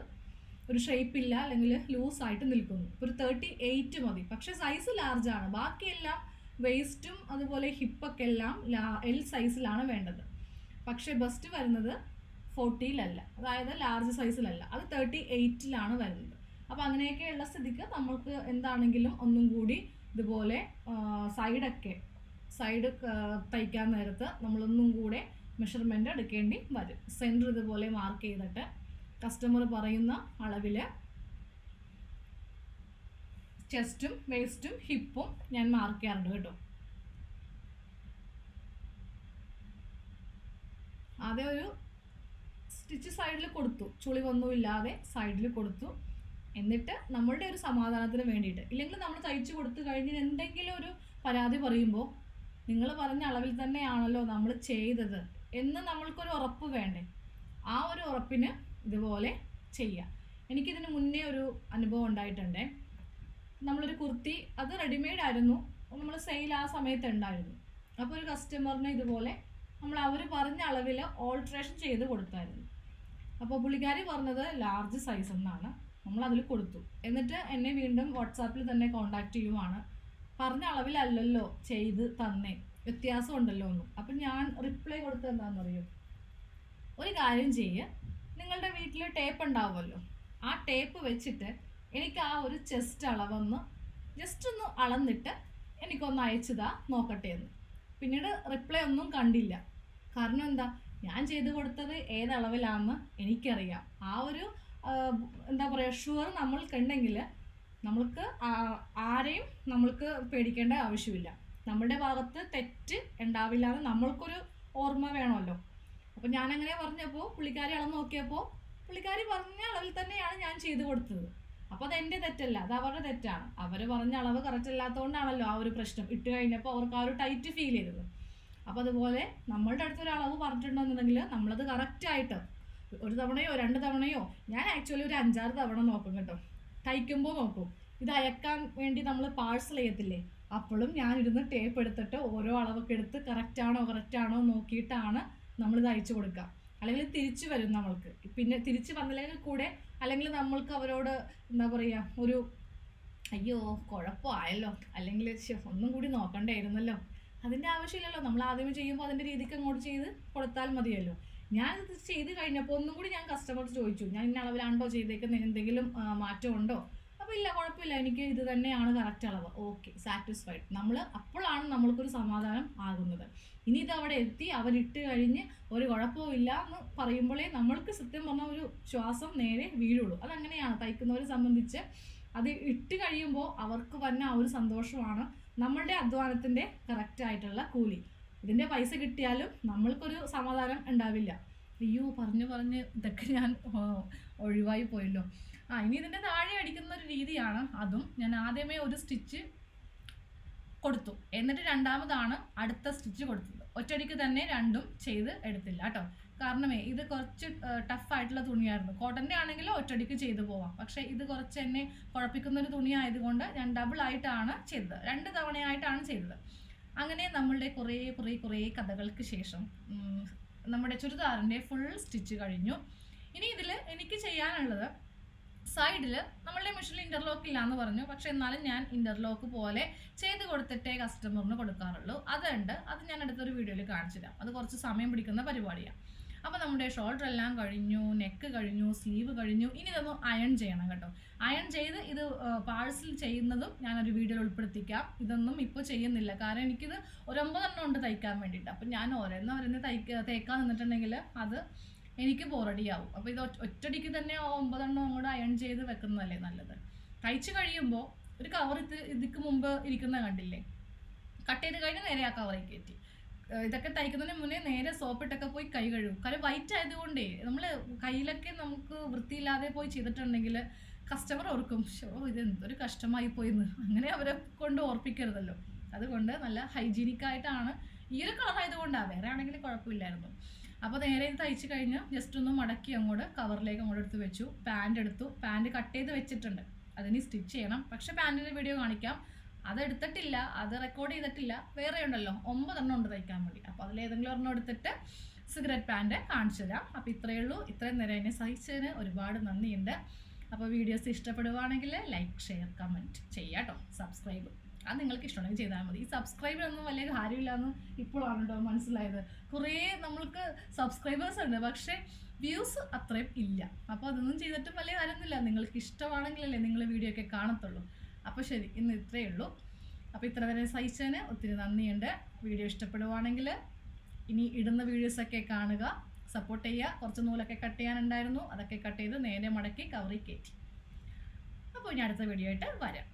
ഒരു ഷേപ്പ് ഇല്ല അല്ലെങ്കിൽ ലൂസായിട്ട് നിൽക്കുന്നു. ഒരു തേർട്ടി എയ്റ്റ് മതി. പക്ഷേ സൈസ് ലാർജാണ് ബാക്കിയെല്ലാം വേസ്റ്റും അതുപോലെ ഹിപ്പൊക്കെ എല്ലാം എൽ സൈസിലാണ് വേണ്ടത്. പക്ഷേ ബെസ്റ്റ് വരുന്നത് ഫോർട്ടിയിലല്ല അതായത് ലാർജ് സൈസിലല്ല അത് തേർട്ടി എയ്റ്റിലാണ് വരുന്നത്. അപ്പോൾ അങ്ങനെയൊക്കെയുള്ള സ്ഥിതിക്ക് നമ്മൾക്ക് എന്താണെങ്കിലും ഒന്നും കൂടി ഇതുപോലെ സൈഡൊക്കെ സൈഡ് തയ്ക്കാൻ നേരത്ത് നമ്മളൊന്നും കൂടെ മെഷർമെന്റ് എടുക്കേണ്ടി വരും. സെന്റർ ഇതുപോലെ മാർക്ക് ചെയ്തിട്ട് കസ്റ്റമർ പറയുന്ന അളവിൽ ചെസ്റ്റും വേസ്റ്റും ഹിപ്പും ഞാൻ മാർക്ക് ചെയ്യാറുണ്ട് കേട്ടോ. അതേ ഒരു സ്റ്റിച്ച് സൈഡിൽ കൊടുത്തു. ചുളി ചുളിവൊന്നുമില്ലാതെ സൈഡിൽ കൊടുത്തു. എന്നിട്ട് നമ്മളുടെ ഒരു സമാധാനത്തിന് വേണ്ടിയിട്ട്. ഇല്ലെങ്കിൽ നമ്മൾ തയ്ച്ചു കൊടുത്തു കഴിഞ്ഞ് എന്തെങ്കിലും ഒരു പരാതി പറയുമ്പോൾ നിങ്ങൾ പറഞ്ഞ അളവിൽ തന്നെയാണല്ലോ നമ്മൾ ചെയ്തത് എന്ന് നമ്മൾക്കൊരു ഉറപ്പ് വേണ്ടേ? ആ ഒരു ഉറപ്പിന് ഇതുപോലെ ചെയ്യാം. എനിക്കിതിന് മുന്നേ ഒരു അനുഭവം ഉണ്ടായിട്ടുണ്ടേ. നമ്മളൊരു കുർത്തി അത് റെഡിമെയ്ഡ് ആയിരുന്നു. നമ്മൾ സെയിൽ ആ സമയത്ത് ഉണ്ടായിരുന്നു. അപ്പോൾ ഒരു കസ്റ്റമറിന് ഇതുപോലെ നമ്മൾ അവർ പറഞ്ഞ അളവിൽ ഓൾട്രേഷൻ ചെയ്ത് കൊടുത്തായിരുന്നു. അപ്പോൾ പുള്ളിക്കാരി പറഞ്ഞത് ലാർജ് സൈസ് എന്നാണ്. നമ്മൾ അതിൽ കൊടുത്തു. എന്നിട്ട് എന്നെ വീണ്ടും വാട്സാപ്പിൽ തന്നെ കോണ്ടാക്ട് ചെയ്യുവാണ്. പറഞ്ഞ അളവിലല്ലല്ലോ ചെയ്ത് തന്നെ. വ്യത്യാസം ഉണ്ടല്ലോ ഒന്നും അപ്പം ഞാൻ റിപ്ലൈ കൊടുത്തത് എന്താണെന്നറിയോ? ഒരു കാര്യം ചെയ്യ്. നിങ്ങളുടെ വീട്ടിൽ ടേപ്പ് ഉണ്ടാവുമല്ലോ. ആ ടേപ്പ് വെച്ചിട്ട് എനിക്ക് ആ ഒരു ചെസ്റ്റ് അളവൊന്ന് ജസ്റ്റ് ഒന്ന് അളന്നിട്ട് എനിക്കൊന്ന് അയച്ചതാ നോക്കട്ടെ എന്ന്. പിന്നീട് റിപ്ലൈ ഒന്നും കണ്ടില്ല. കാരണം എന്താ? ഞാൻ ചെയ്തു കൊടുത്തത് ഏതളവിലാണെന്ന് എനിക്കറിയാം. ആ ഒരു എന്താ പറയുക ഷുവർ നമ്മൾക്കുണ്ടെങ്കിൽ നമ്മൾക്ക് ആരെയും നമ്മൾക്ക് പേടിക്കേണ്ട ആവശ്യമില്ല. നമ്മുടെ ഭാഗത്ത് തെറ്റ് ഉണ്ടാവില്ല എന്ന് നമ്മൾക്കൊരു ഓർമ്മ വേണമല്ലോ. അപ്പം ഞാൻ അങ്ങനെ പറഞ്ഞപ്പോൾ പുള്ളിക്കാരി അളന്ന് നോക്കിയപ്പോൾ പുള്ളിക്കാരി പറഞ്ഞ അളവിൽ തന്നെയാണ് ഞാൻ ചെയ്തു കൊടുത്തത്. അപ്പോൾ അത് എന്റെ തെറ്റല്ല അത് അവരുടെ തെറ്റാണ്. അവർ പറഞ്ഞ അളവ് കറക്റ്റ് അല്ലാത്തതുകൊണ്ടാണല്ലോ ആ ഒരു പ്രശ്നം. ഇട്ട് കഴിഞ്ഞപ്പോൾ അവർക്ക് ആ ഒരു ടൈറ്റ് ഫീൽ ചെയ്തത്. അപ്പോൾ അതുപോലെ നമ്മളുടെ അടുത്ത് ഒരു അളവ് പറഞ്ഞിട്ടുണ്ടെന്നുണ്ടെങ്കിൽ നമ്മളത് കറക്റ്റായിട്ട് ഒരു തവണയോ രണ്ട് തവണയോ ഞാൻ ആക്ച്വലി ഒരു അഞ്ചാറ് തവണ നോക്കും കേട്ടോ. തയ്ക്കുമ്പോൾ നോക്കും. ഇത് അയക്കാൻ വേണ്ടി നമ്മൾ പാഴ്സൽ ചെയ്യത്തില്ലേ? അപ്പോഴും ഞാൻ ഇരുന്ന് ടേപ്പ് എടുത്തിട്ട് ഓരോ അളവൊക്കെ എടുത്ത് കറക്റ്റാണോ കറക്റ്റാണോ നോക്കിയിട്ടാണ് നമ്മൾ അയച്ചു കൊടുക്കുക. അല്ലെങ്കിൽ തിരിച്ചു വരും നമ്മൾക്ക്. പിന്നെ തിരിച്ചു വന്നില്ലെങ്കിൽ കൂടെ അല്ലെങ്കിൽ നമ്മൾക്ക് അവരോട് എന്താ പറയുക ഒരു അയ്യോ കുഴപ്പമായല്ലോ. അല്ലെങ്കിൽ ഒന്നും കൂടി നോക്കണ്ടായിരുന്നല്ലോ അതിന്റെ ആവശ്യമില്ലല്ലോ. നമ്മൾ ആദ്യമേ ചെയ്യുമ്പോൾ അതിന്റെ രീതിക്ക് അങ്ങോട്ട് ചെയ്ത് കൊടുത്താൽ മതിയല്ലോ. ഞാൻ ഇത് ചെയ്ത് കഴിഞ്ഞപ്പോൾ ഒന്നും കൂടി ഞാൻ കസ്റ്റമർ ചോദിച്ചു. ഞാൻ ഇന്ന അളവിലാണ്ടോ ചെയ്തേക്കുന്നത് എന്തെങ്കിലും മാറ്റം ഉണ്ടോ? അപ്പോൾ ഇല്ല കുഴപ്പമില്ല. എനിക്ക് ഇത് തന്നെയാണ് കറക്റ്റ് അളവ്. ഓക്കെ സാറ്റിസ്ഫൈഡ് നമ്മൾ അപ്പോഴാണ് നമ്മൾക്കൊരു സമാധാനം ആകുന്നത്. ഇനി ഇത് അവിടെ എത്തി അവരിട്ട് കഴിഞ്ഞ് ഒരു കുഴപ്പവും ഇല്ല എന്ന് പറയുമ്പോഴേ നമ്മൾക്ക് സത്യം പറഞ്ഞ ഒരു ശ്വാസം നേരെ വീഴുള്ളൂ. അതങ്ങനെയാണ് തയ്ക്കുന്നവരെ സംബന്ധിച്ച് അത് ഇട്ട് കഴിയുമ്പോൾ അവർക്ക് വന്ന ആ ഒരു സന്തോഷമാണ് നമ്മളുടെ അധ്വാനത്തിന്റെ കറക്റ്റ് ആയിട്ടുള്ള കൂലി. ഇതിന്റെ പൈസ കിട്ടിയാലും നമ്മൾക്കൊരു സമാധാനം ഉണ്ടാവില്ല. അയ്യോ പറഞ്ഞു പറഞ്ഞ് ഇതൊക്കെ ഞാൻ ഒഴിവായി പോയല്ലോ. ആ ഇനി ഇതിന്റെ താഴെ അടിക്കുന്ന ഒരു രീതിയാണ്. അതും ഞാൻ ആദ്യമേ ഒരു സ്റ്റിച്ച് കൊടുത്തു. എന്നിട്ട് രണ്ടാമതാണ് അടുത്ത സ്റ്റിച്ച് കൊടുത്തത്. ഒറ്റയടിക്ക് തന്നെ രണ്ടും ചെയ്ത് എടുത്തില്ല കേട്ടോ. കാരണമേ ഇത് കുറച്ച് ടഫ് ആയിട്ടുള്ള തുണിയായിരുന്നു. കോട്ടന്റെ ആണെങ്കിൽ ഒറ്റടിക്ക് ചെയ്തു പോവാം. പക്ഷേ ഇത് കുറച്ച് എന്നെ കുഴപ്പിക്കുന്ന ഒരു തുണി ആയതുകൊണ്ട് ഞാൻ ഡബിൾ ആയിട്ടാണ് ചെയ്തത്. രണ്ട് തവണയായിട്ടാണ് ചെയ്തത്. അങ്ങനെ നമ്മളുടെ കുറേ കുറേ കുറേ കഥകൾക്ക് ശേഷം നമ്മുടെ ചുരിദാറിന്റെ ഫുൾ സ്റ്റിച്ച് കഴിഞ്ഞു. ഇനി ഇതിൽ എനിക്ക് ചെയ്യാനുള്ളത് സൈഡിൽ നമ്മളുടെ മെഷീനിൽ ഇന്റർലോക്ക് ഇല്ല എന്ന് പറഞ്ഞു. പക്ഷെ എന്നാലും ഞാൻ ഇന്റർലോക്ക് പോലെ ചെയ്ത് കൊടുത്തിട്ടേ കസ്റ്റമറിന് കൊടുക്കാറുള്ളൂ. അതുണ്ട്. അത് ഞാൻ അടുത്തൊരു വീഡിയോയിൽ കാണിച്ചു തരാം അത് കുറച്ച് സമയം പിടിക്കുന്ന പരിപാടിയാണ് അപ്പോൾ നമ്മുടെ ഷോൾഡർ എല്ലാം കഴിഞ്ഞു നെക്ക് കഴിഞ്ഞു സ്ലീവ് കഴിഞ്ഞു ഇനി ഇതൊന്ന് അയൺ ചെയ്യണം കേട്ടോ. അയൺ ചെയ്ത് ഇത് പാഴ്സൽ ചെയ്യുന്നതും ഞാനൊരു വീഡിയോയിൽ ഉൾപ്പെടുത്തിക്കാം. ഇതൊന്നും ഇപ്പോൾ ചെയ്യുന്നില്ല. കാരണം എനിക്കിത് ഒരൊമ്പതെണ്ണം ഉണ്ട് തയ്ക്കാൻ വേണ്ടിയിട്ട്. അപ്പം ഞാൻ ഓരോന്ന് ഓരോന്ന് തയ്ക്ക തേക്കാൻ നിന്നിട്ടുണ്ടെങ്കിൽ അത് എനിക്ക് ബോറടിയാവും അപ്പോൾ ഇത് ഒറ്റടിക്ക് തന്നെ ഒമ്പതെണ്ണം അങ്ങോട്ട് അയൺ ചെയ്ത് വെക്കുന്നതല്ലേ നല്ലത്. തയ്ച്ചു കഴിയുമ്പോൾ ഒരു കവർ ഇത് ഇതിക്ക് മുമ്പ് ഇരിക്കുന്ന കണ്ടില്ലേ? കട്ട് ചെയ്ത് കഴിഞ്ഞ് നേരെ ആ കവറേക്ക് കയറ്റി ഇതൊക്കെ തയ്ക്കുന്നതിന് മുന്നേ നേരെ സോപ്പിട്ടൊക്കെ പോയി കൈ കഴുകും. കാര്യം വൈറ്റ് ആയതുകൊണ്ടേ നമ്മൾ കയ്യിലൊക്കെ നമുക്ക് വൃത്തിയില്ലാതെ പോയി ചെയ്തിട്ടുണ്ടെങ്കിൽ കസ്റ്റമർ ഓർക്കും ഷോ ഇത് എന്തൊരു കഷ്ടമായി പോയിന്ന്. അങ്ങനെ അവരെ കൊണ്ട് ഓർപ്പിക്കരുതല്ലോ. അതുകൊണ്ട് നല്ല ഹൈജീനിക് ആയിട്ടാണ് ഈ ഒരു കളർ ആയതുകൊണ്ടാണ് വേറെ ആണെങ്കിൽ കുഴപ്പമില്ലായിരുന്നു. അപ്പോൾ നേരെ ഇത് തയ്ച്ച് കഴിഞ്ഞ് ജസ്റ്റ് ഒന്ന് മടക്കി അങ്ങോട്ട് കവറിലേക്ക് അങ്ങോട്ട് എടുത്ത് വെച്ചു. പാന്റ് എടുത്തു. പാന്റ് കട്ട് ചെയ്ത് വെച്ചിട്ടുണ്ട്. അതിന് സ്റ്റിച്ച് ചെയ്യണം. പക്ഷെ പാന്റിന്റെ വീഡിയോ കാണിക്കാം. അത് എടുത്തിട്ടില്ല അത് റെക്കോർഡ് ചെയ്തിട്ടില്ല വേറെ ഉണ്ടല്ലോ ഒമ്പതെണ്ണം ഉണ്ട് തയ്ക്കാൻ വേണ്ടി. അപ്പോൾ അതിലേതെങ്കിലും ഒരെണ്ണം എടുത്തിട്ട് സിഗരറ്റ് പാന്റ് കാണിച്ചു തരാം. അപ്പോൾ ഇത്രയേ ഉള്ളൂ. ഇത്രയും നേരം എന്നെ സഹിച്ചതിന് ഒരുപാട് നന്ദിയുണ്ട്. അപ്പോൾ വീഡിയോസ് ഇഷ്ടപ്പെടുവാണെങ്കിൽ ലൈക്ക് ഷെയർ കമന്റ് ചെയ്യാട്ടോ സബ്സ്ക്രൈബ് അത് നിങ്ങൾക്ക് ഇഷ്ടമുണ്ടെങ്കിൽ ചെയ്താൽ മതി. ഈ സബ്സ്ക്രൈബിനൊന്നും വലിയ കാര്യമില്ലാന്ന് ഇപ്പോഴാണ് കേട്ടോ മനസ്സിലായത്. കുറേ നമ്മൾക്ക് സബ്സ്ക്രൈബേഴ്സ് ഉണ്ട് പക്ഷേ വ്യൂസ് അത്രയും ഇല്ല. അപ്പോൾ അതൊന്നും ചെയ്തിട്ടും വലിയ കാര്യമൊന്നുമില്ല. നിങ്ങൾക്ക് ഇഷ്ടമാണെങ്കിലല്ലേ നിങ്ങൾ വീഡിയോ ഒക്കെ കാണത്തുള്ളൂ. അപ്പോൾ ശരി ഇന്ന് ഇത്രയേ ഉള്ളൂ. അപ്പോൾ ഇത്ര വരെ സഹിച്ചതിന് ഒത്തിരി നന്ദിയുണ്ട്. വീഡിയോ ഇഷ്ടപ്പെടുവാണെങ്കിൽ ഇനി ഇടുന്ന വീഡിയോസൊക്കെ കാണുക. സപ്പോർട്ട് ചെയ്യുക. കുറച്ച് നൂലൊക്കെ കട്ട് ചെയ്യാനുണ്ടായിരുന്നു. അതൊക്കെ കട്ട് ചെയ്ത് നേരെ മടക്കി കവറി കയറ്റി. അപ്പോൾ ഇനി അടുത്ത വീഡിയോ ആയിട്ട് വരാം.